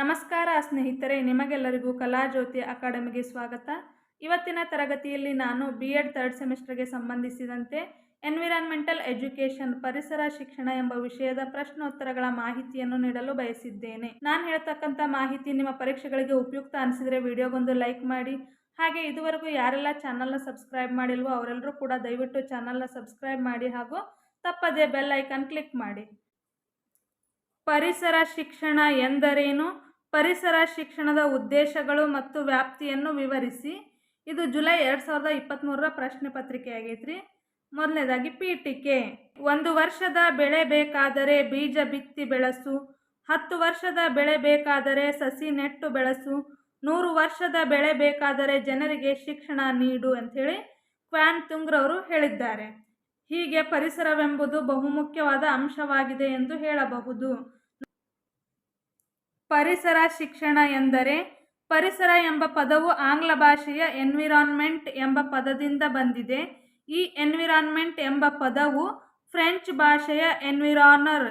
ನಮಸ್ಕಾರ ಸ್ನೇಹಿತರೆ, ನಿಮಗೆಲ್ಲರಿಗೂ ಕಲಾಜ್ಯೋತಿ ಅಕಾಡೆಮಿಗೆ ಸ್ವಾಗತ. ಇವತ್ತಿನ ತರಗತಿಯಲ್ಲಿ ನಾನು ಬಿ ಎಡ್ ಥರ್ಡ್ ಸೆಮಿಸ್ಟರ್ಗೆ ಸಂಬಂಧಿಸಿದಂತೆ ಎನ್ವಿರಾನ್ಮೆಂಟಲ್ ಎಜುಕೇಷನ್ ಪರಿಸರ ಶಿಕ್ಷಣ ಎಂಬ ವಿಷಯದ ಪ್ರಶ್ನೋತ್ತರಗಳ ಮಾಹಿತಿಯನ್ನು ನೀಡಲು ಬಯಸಿದ್ದೇನೆ. ನಾನು ಹೇಳ್ತಕ್ಕಂಥ ಮಾಹಿತಿ ನಿಮ್ಮ ಪರೀಕ್ಷೆಗಳಿಗೆ ಉಪಯುಕ್ತ ಅನಿಸಿದರೆ ವಿಡಿಯೋಗೊಂದು ಲೈಕ್ ಮಾಡಿ. ಹಾಗೆ ಇದುವರೆಗೂ ಯಾರೆಲ್ಲ ಚಾನಲ್ನ ಸಬ್ಸ್ಕ್ರೈಬ್ ಮಾಡಿಲ್ವೋ ಅವರೆಲ್ಲರೂ ಕೂಡ ದಯವಿಟ್ಟು ಚಾನಲ್ನ ಸಬ್ಸ್ಕ್ರೈಬ್ ಮಾಡಿ ಹಾಗೂ ತಪ್ಪದೇ ಬೆಲ್ ಐಕಾನ್ ಕ್ಲಿಕ್ ಮಾಡಿ. ಪರಿಸರ ಶಿಕ್ಷಣ ಎಂದರೇನು? ಪರಿಸರ ಶಿಕ್ಷಣದ ಉದ್ದೇಶಗಳು ಮತ್ತು ವ್ಯಾಪ್ತಿಯನ್ನು ವಿವರಿಸಿ. ಇದು ಜುಲೈ ಎರಡು ಸಾವಿರದ ಇಪ್ಪತ್ತ್ಮೂರರ ಪ್ರಶ್ನೆ ಪತ್ರಿಕೆ ಆಗೈತ್ರಿ ಮೊದಲನೇದಾಗಿ ಪೀಠಿಕೆ. ಒಂದು ವರ್ಷದ ಬೆಳೆ ಬೇಕಾದರೆ ಬೀಜ ಬಿತ್ತಿ ಬೆಳೆಸು. ಹತ್ತು ವರ್ಷದ ಬೆಳೆ ಬೇಕಾದರೆ ಸಸಿ ನೆಟ್ಟು ಬೆಳೆಸು. ನೂರು ವರ್ಷದ ಬೆಳೆ ಬೇಕಾದರೆ ಜನರಿಗೆ ಶಿಕ್ಷಣ ನೀಡು ಅಂಥೇಳಿ ಕ್ವಾನ್ ತುಂಗ್ರವರು ಹೇಳಿದ್ದಾರೆ. ಹೀಗೆ ಪರಿಸರವೆಂಬುದು ಬಹುಮುಖ್ಯವಾದ ಅಂಶವಾಗಿದೆ ಎಂದು ಹೇಳಬಹುದು. ಪರಿಸರ ಶಿಕ್ಷಣ ಎಂದರೆ ಪರಿಸರ ಎಂಬ ಪದವು ಆಂಗ್ಲ ಭಾಷೆಯ ಎನ್ವಿರಾನ್ಮೆಂಟ್ ಎಂಬ ಪದದಿಂದ ಬಂದಿದೆ. ಈ ಎನ್ವಿರಾನ್ಮೆಂಟ್ ಎಂಬ ಪದವು ಫ್ರೆಂಚ್ ಭಾಷೆಯ ಎನ್ವಿರಾನರ್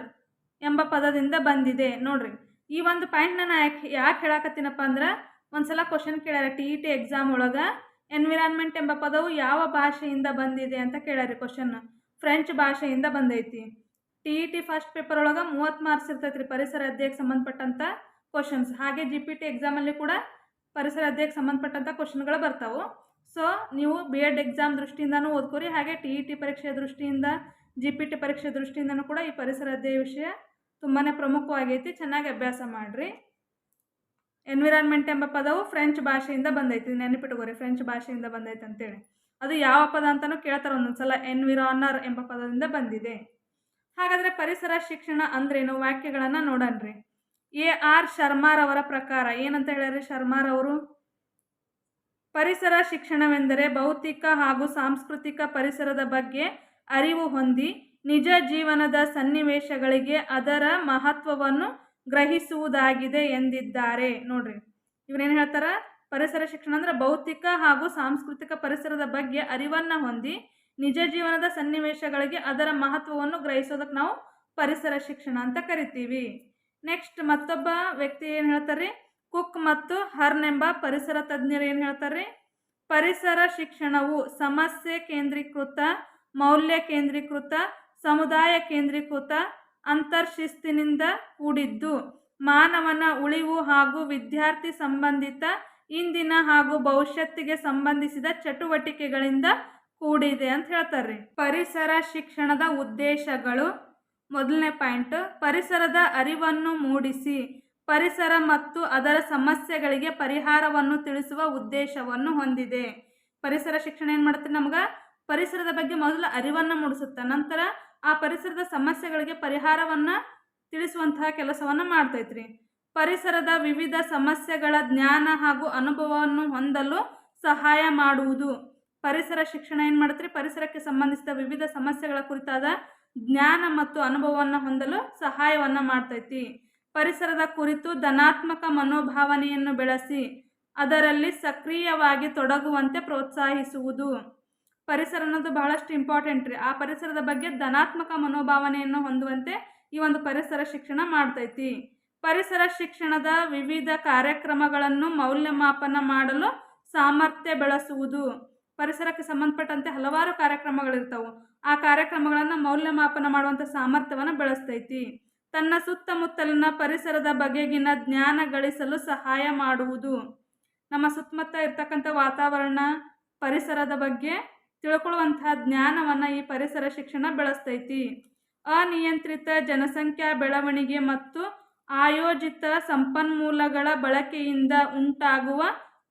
ಎಂಬ ಪದದಿಂದ ಬಂದಿದೆ. ನೋಡ್ರಿ, ಈ ಒಂದು ಪಾಯಿಂಟ್ನ ನಾ ಯಾಕೆ ಯಾಕೆ ಹೇಳಕತ್ತೀನಪ್ಪ ಅಂದ್ರೆ ಒಂದ್ಸಲ ಕ್ವಶನ್ ಕೇಳ್ಯಾರ ಟಿ ಇ ಟಿ ಎಕ್ಸಾಮ್ ಒಳಗೆ ಎನ್ವಿರಾನ್ಮೆಂಟ್ ಎಂಬ ಪದವು ಯಾವ ಭಾಷೆಯಿಂದ ಬಂದಿದೆ ಅಂತ ಕೇಳ್ಯಾರಿ ಕ್ವಶನ್ ಫ್ರೆಂಚ್ ಭಾಷೆಯಿಂದ ಬಂದೈತಿ. T E T first paper ಒಳಗೆ ಮೂವತ್ತು ಮಾರ್ಕ್ಸ್ ಇರ್ತೈತೆ ರೀ ಪರಿಸರ ಅಧ್ಯಯಕ್ಕೆ ಸಂಬಂಧಪಟ್ಟಂಥ ಕ್ವಶನ್ಸ್ ಹಾಗೆ ಜಿ ಪಿ ಟಿ ಎಕ್ಸಾಮಲ್ಲಿ ಕೂಡ ಪರಿಸರ ಅಧ್ಯಯಕ್ಕೆ ಸಂಬಂಧಪಟ್ಟಂಥ ಕ್ವಶನ್ಗಳು ಬರ್ತಾವೆ. ಸೊ ನೀವು ಬಿ ಎಡ್ ಎಕ್ಸಾಮ್ ದೃಷ್ಟಿಯಿಂದನೂ ಓದ್ಕೋರಿ, ಹಾಗೆ ಟಿ ಇ ಟಿ ಪರೀಕ್ಷೆಯ ದೃಷ್ಟಿಯಿಂದ ಜಿ ಪಿ ಟಿ ಪರೀಕ್ಷೆ ದೃಷ್ಟಿಯಿಂದನೂ ಕೂಡ ಈ ಪರಿಸರ ಅಧ್ಯಯ ವಿಷಯ ತುಂಬಾ ಪ್ರಮುಖವಾಗೈತಿ, ಚೆನ್ನಾಗಿ ಅಭ್ಯಾಸ ಮಾಡಿರಿ. ಎನ್ವಿರಾನ್ಮೆಂಟ್ ಎಂಬ ಪದವು ಫ್ರೆಂಚ್ ಭಾಷೆಯಿಂದ ಬಂದೈತಿ, ನೆನಪಿಟ್ಕೋರಿ ಫ್ರೆಂಚ್ ಭಾಷೆಯಿಂದ ಬಂದೈತೆ ಅಂತೇಳಿ ಅದು ಯಾವ ಪದ ಅಂತಲೂ ಕೇಳ್ತಾರೆ ಒಂದೊಂದ್ಸಲ ಎನ್ವಿರಾನರ್ ಎಂಬ ಪದದಿಂದ ಬಂದಿದೆ. ಹಾಗಾದರೆ ಪರಿಸರ ಶಿಕ್ಷಣ ಅಂದ್ರೇನು? ವಾಕ್ಯಗಳನ್ನು ನೋಡನ್ರಿ. ಎ ಆರ್ ಶರ್ಮಾರವರ ಪ್ರಕಾರ, ಏನಂತ ಹೇಳಿದ್ರೆ ಶರ್ಮಾರವರು ಪರಿಸರ ಶಿಕ್ಷಣವೆಂದರೆ ಭೌತಿಕ ಹಾಗೂ ಸಾಂಸ್ಕೃತಿಕ ಪರಿಸರದ ಬಗ್ಗೆ ಅರಿವು ಹೊಂದಿ ನಿಜ ಜೀವನದ ಸನ್ನಿವೇಶಗಳಿಗೆ ಅದರ ಮಹತ್ವವನ್ನು ಗ್ರಹಿಸುವುದಾಗಿದೆ ಎಂದಿದ್ದಾರೆ. ನೋಡ್ರಿ, ಇವ್ರೇನು ಹೇಳ್ತಾರ? ಪರಿಸರ ಶಿಕ್ಷಣ ಅಂದ್ರೆ ಭೌತಿಕ ಹಾಗೂ ಸಾಂಸ್ಕೃತಿಕ ಪರಿಸರದ ಬಗ್ಗೆ ಅರಿವನ್ನು ಹೊಂದಿ ನಿಜ ಜೀವನದ ಸನ್ನಿವೇಶಗಳಿಗೆ ಅದರ ಮಹತ್ವವನ್ನು ಗ್ರಹಿಸೋದಕ್ಕೆ ನಾವು ಪರಿಸರ ಶಿಕ್ಷಣ ಅಂತ ಕರಿತೀವಿ. ನೆಕ್ಸ್ಟ್ ಮತ್ತೊಬ್ಬ ವ್ಯಕ್ತಿ ಏನು ಹೇಳ್ತಾರೆ ಕುಕ್ ಮತ್ತು ಹರ್ನ್ ಎಂಬ ಪರಿಸರ ತಜ್ಞರು ಏನು ಹೇಳ್ತಾರೆ ಪರಿಸರ ಶಿಕ್ಷಣವು ಸಮಸ್ಯೆ ಕೇಂದ್ರೀಕೃತ, ಮೌಲ್ಯ ಕೇಂದ್ರೀಕೃತ, ಸಮುದಾಯ ಕೇಂದ್ರೀಕೃತ, ಅಂತರ್ಶಿಸ್ತಿನಿಂದ ಕೂಡಿದ್ದು, ಮಾನವನ ಉಳಿವು ಹಾಗೂ ವಿದ್ಯಾರ್ಥಿ ಸಂಬಂಧಿತ ಇಂದಿನ ಹಾಗೂ ಭವಿಷ್ಯತ್ತಿಗೆ ಸಂಬಂಧಿಸಿದ ಚಟುವಟಿಕೆಗಳಿಂದ ಕೂಡಿದೆ ಅಂತ ಹೇಳ್ತಾರೆ ಪರಿಸರ ಶಿಕ್ಷಣದ ಉದ್ದೇಶಗಳು. ಮೊದಲನೇ ಪಾಯಿಂಟ್, ಪರಿಸರದ ಅರಿವನ್ನು ಮೂಡಿಸಿ, ಪರಿಸರ ಮತ್ತು ಅದರ ಸಮಸ್ಯೆಗಳಿಗೆ ಪರಿಹಾರವನ್ನು ತಿಳಿಸುವ ಉದ್ದೇಶವನ್ನು ಹೊಂದಿದೆ. ಪರಿಸರ ಶಿಕ್ಷಣ ಏನು ಮಾಡುತ್ತೆ ನಮ್ಗೆ? ಪರಿಸರದ ಬಗ್ಗೆ ಮೊದಲು ಅರಿವನ್ನು ಮೂಡಿಸುತ್ತೆ, ನಂತರ ಆ ಪರಿಸರದ ಸಮಸ್ಯೆಗಳಿಗೆ ಪರಿಹಾರವನ್ನು ತಿಳಿಸುವಂತಹ ಕೆಲಸವನ್ನು ಮಾಡ್ತೈತ್ರಿ. ಪರಿಸರದ ವಿವಿಧ ಸಮಸ್ಯೆಗಳ ಜ್ಞಾನ ಹಾಗೂ ಅನುಭವವನ್ನು ಹೊಂದಲು ಸಹಾಯ ಮಾಡುವುದು. ಪರಿಸರ ಶಿಕ್ಷಣ ಏನು ಮಾಡುತ್ತೆ ಪರಿಸರಕ್ಕೆ ಸಂಬಂಧಿಸಿದ ವಿವಿಧ ಸಮಸ್ಯೆಗಳ ಕುರಿತಾದ ಜ್ಞಾನ ಮತ್ತು ಅನುಭವವನ್ನು ಹೊಂದಲು ಸಹಾಯವನ್ನು ಮಾಡ್ತೈತಿ. ಪರಿಸರದ ಕುರಿತು ಧನಾತ್ಮಕ ಮನೋಭಾವನೆಯನ್ನು ಬೆಳೆಸಿ, ಅದರಲ್ಲಿ ಸಕ್ರಿಯವಾಗಿ ತೊಡಗುವಂತೆ ಪ್ರೋತ್ಸಾಹಿಸುವುದು. ಪರಿಸರ ಅನ್ನೋದು ಬಹಳಷ್ಟು ಇಂಪಾರ್ಟೆಂಟ್ ರೀ. ಆ ಪರಿಸರದ ಬಗ್ಗೆ ಧನಾತ್ಮಕ ಮನೋಭಾವನೆಯನ್ನು ಹೊಂದುವಂತೆ ಈ ಒಂದು ಪರಿಸರ ಶಿಕ್ಷಣ ಮಾಡ್ತೈತಿ. ಪರಿಸರ ಶಿಕ್ಷಣದ ವಿವಿಧ ಕಾರ್ಯಕ್ರಮಗಳನ್ನು ಮೌಲ್ಯಮಾಪನ ಮಾಡಲು ಸಾಮರ್ಥ್ಯ ಬೆಳೆಸುವುದು. ಪರಿಸರಕ್ಕೆ ಸಂಬಂಧಪಟ್ಟಂತೆ ಹಲವಾರು ಕಾರ್ಯಕ್ರಮಗಳಿರ್ತಾವೆ. ಆ ಕಾರ್ಯಕ್ರಮಗಳನ್ನು ಮೌಲ್ಯಮಾಪನ ಮಾಡುವಂಥ ಸಾಮರ್ಥ್ಯವನ್ನು ಬೆಳೆಸ್ತೈತಿ. ತನ್ನ ಸುತ್ತಮುತ್ತಲಿನ ಪರಿಸರದ ಬಗೆಗಿನ ಜ್ಞಾನ ಗಳಿಸಲು ಸಹಾಯ ಮಾಡುವುದು. ನಮ್ಮ ಸುತ್ತಮುತ್ತ ಇರ್ತಕ್ಕಂಥ ವಾತಾವರಣ, ಪರಿಸರದ ಬಗ್ಗೆ ತಿಳ್ಕೊಳ್ಳುವಂತಹ ಜ್ಞಾನವನ್ನು ಈ ಪರಿಸರ ಶಿಕ್ಷಣ ಬೆಳೆಸ್ತೈತಿ. ಅನಿಯಂತ್ರಿತ ಜನಸಂಖ್ಯಾ ಬೆಳವಣಿಗೆ ಮತ್ತು ಆಯೋಜಿತ ಸಂಪನ್ಮೂಲಗಳ ಬಳಕೆಯಿಂದ ಉಂಟಾಗುವ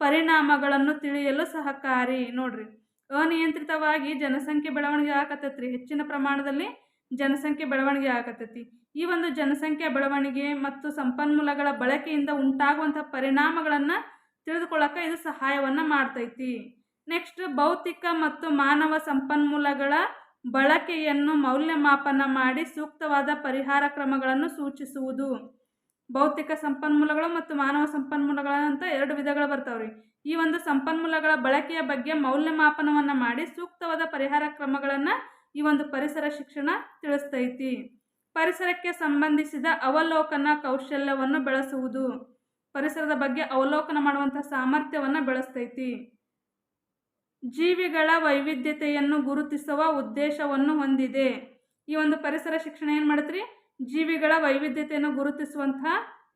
ಪರಿಣಾಮಗಳನ್ನು ತಿಳಿಯಲು ಸಹಕಾರಿ. ನೋಡ್ರಿ, ಅನಿಯಂತ್ರಿತವಾಗಿ ಜನಸಂಖ್ಯೆ ಬೆಳವಣಿಗೆ ಆಗತ್ತೈತ್ರಿ ಹೆಚ್ಚಿನ ಪ್ರಮಾಣದಲ್ಲಿ ಜನಸಂಖ್ಯೆ ಬೆಳವಣಿಗೆ ಆಗತ್ತೈತಿ ಈ ಒಂದು ಜನಸಂಖ್ಯೆ ಬೆಳವಣಿಗೆ ಮತ್ತು ಸಂಪನ್ಮೂಲಗಳ ಬಳಕೆಯಿಂದ ಉಂಟಾಗುವಂಥ ಪರಿಣಾಮಗಳನ್ನು ತಿಳಿದುಕೊಳ್ಳೋಕೆ ಇದು ಸಹಾಯವನ್ನು ಮಾಡ್ತೈತಿ. ನೆಕ್ಸ್ಟ್, ಭೌತಿಕ ಮತ್ತು ಮಾನವ ಸಂಪನ್ಮೂಲಗಳ ಬಳಕೆಯನ್ನು ಮೌಲ್ಯಮಾಪನ ಮಾಡಿ ಸೂಕ್ತವಾದ ಪರಿಹಾರ ಕ್ರಮಗಳನ್ನು ಸೂಚಿಸುವುದು. ಭೌತಿಕ ಸಂಪನ್ಮೂಲಗಳು ಮತ್ತು ಮಾನವ ಸಂಪನ್ಮೂಲಗಳಂತ ಎರಡು ವಿಧಗಳು ಬರ್ತಾವ್ರಿ. ಈ ಒಂದು ಸಂಪನ್ಮೂಲಗಳ ಬಳಕೆಯ ಬಗ್ಗೆ ಮೌಲ್ಯಮಾಪನವನ್ನು ಮಾಡಿ ಸೂಕ್ತವಾದ ಪರಿಹಾರ ಕ್ರಮಗಳನ್ನು ಈ ಒಂದು ಪರಿಸರ ಶಿಕ್ಷಣ ತಿಳಿಸ್ತೈತಿ. ಪರಿಸರಕ್ಕೆ ಸಂಬಂಧಿಸಿದ ಅವಲೋಕನ ಕೌಶಲ್ಯವನ್ನು ಬೆಳೆಸುವುದು. ಪರಿಸರದ ಬಗ್ಗೆ ಅವಲೋಕನ ಮಾಡುವಂತಹ ಸಾಮರ್ಥ್ಯವನ್ನು ಬೆಳೆಸ್ತೈತಿ. ಜೀವಿಗಳ ವೈವಿಧ್ಯತೆಯನ್ನು ಗುರುತಿಸುವ ಉದ್ದೇಶವನ್ನು ಹೊಂದಿದೆ. ಈ ಒಂದು ಪರಿಸರ ಶಿಕ್ಷಣ ಏನು ಮಾಡತ್ರಿ? ಜೀವಿಗಳ ವೈವಿಧ್ಯತೆಯನ್ನು ಗುರುತಿಸುವಂತಹ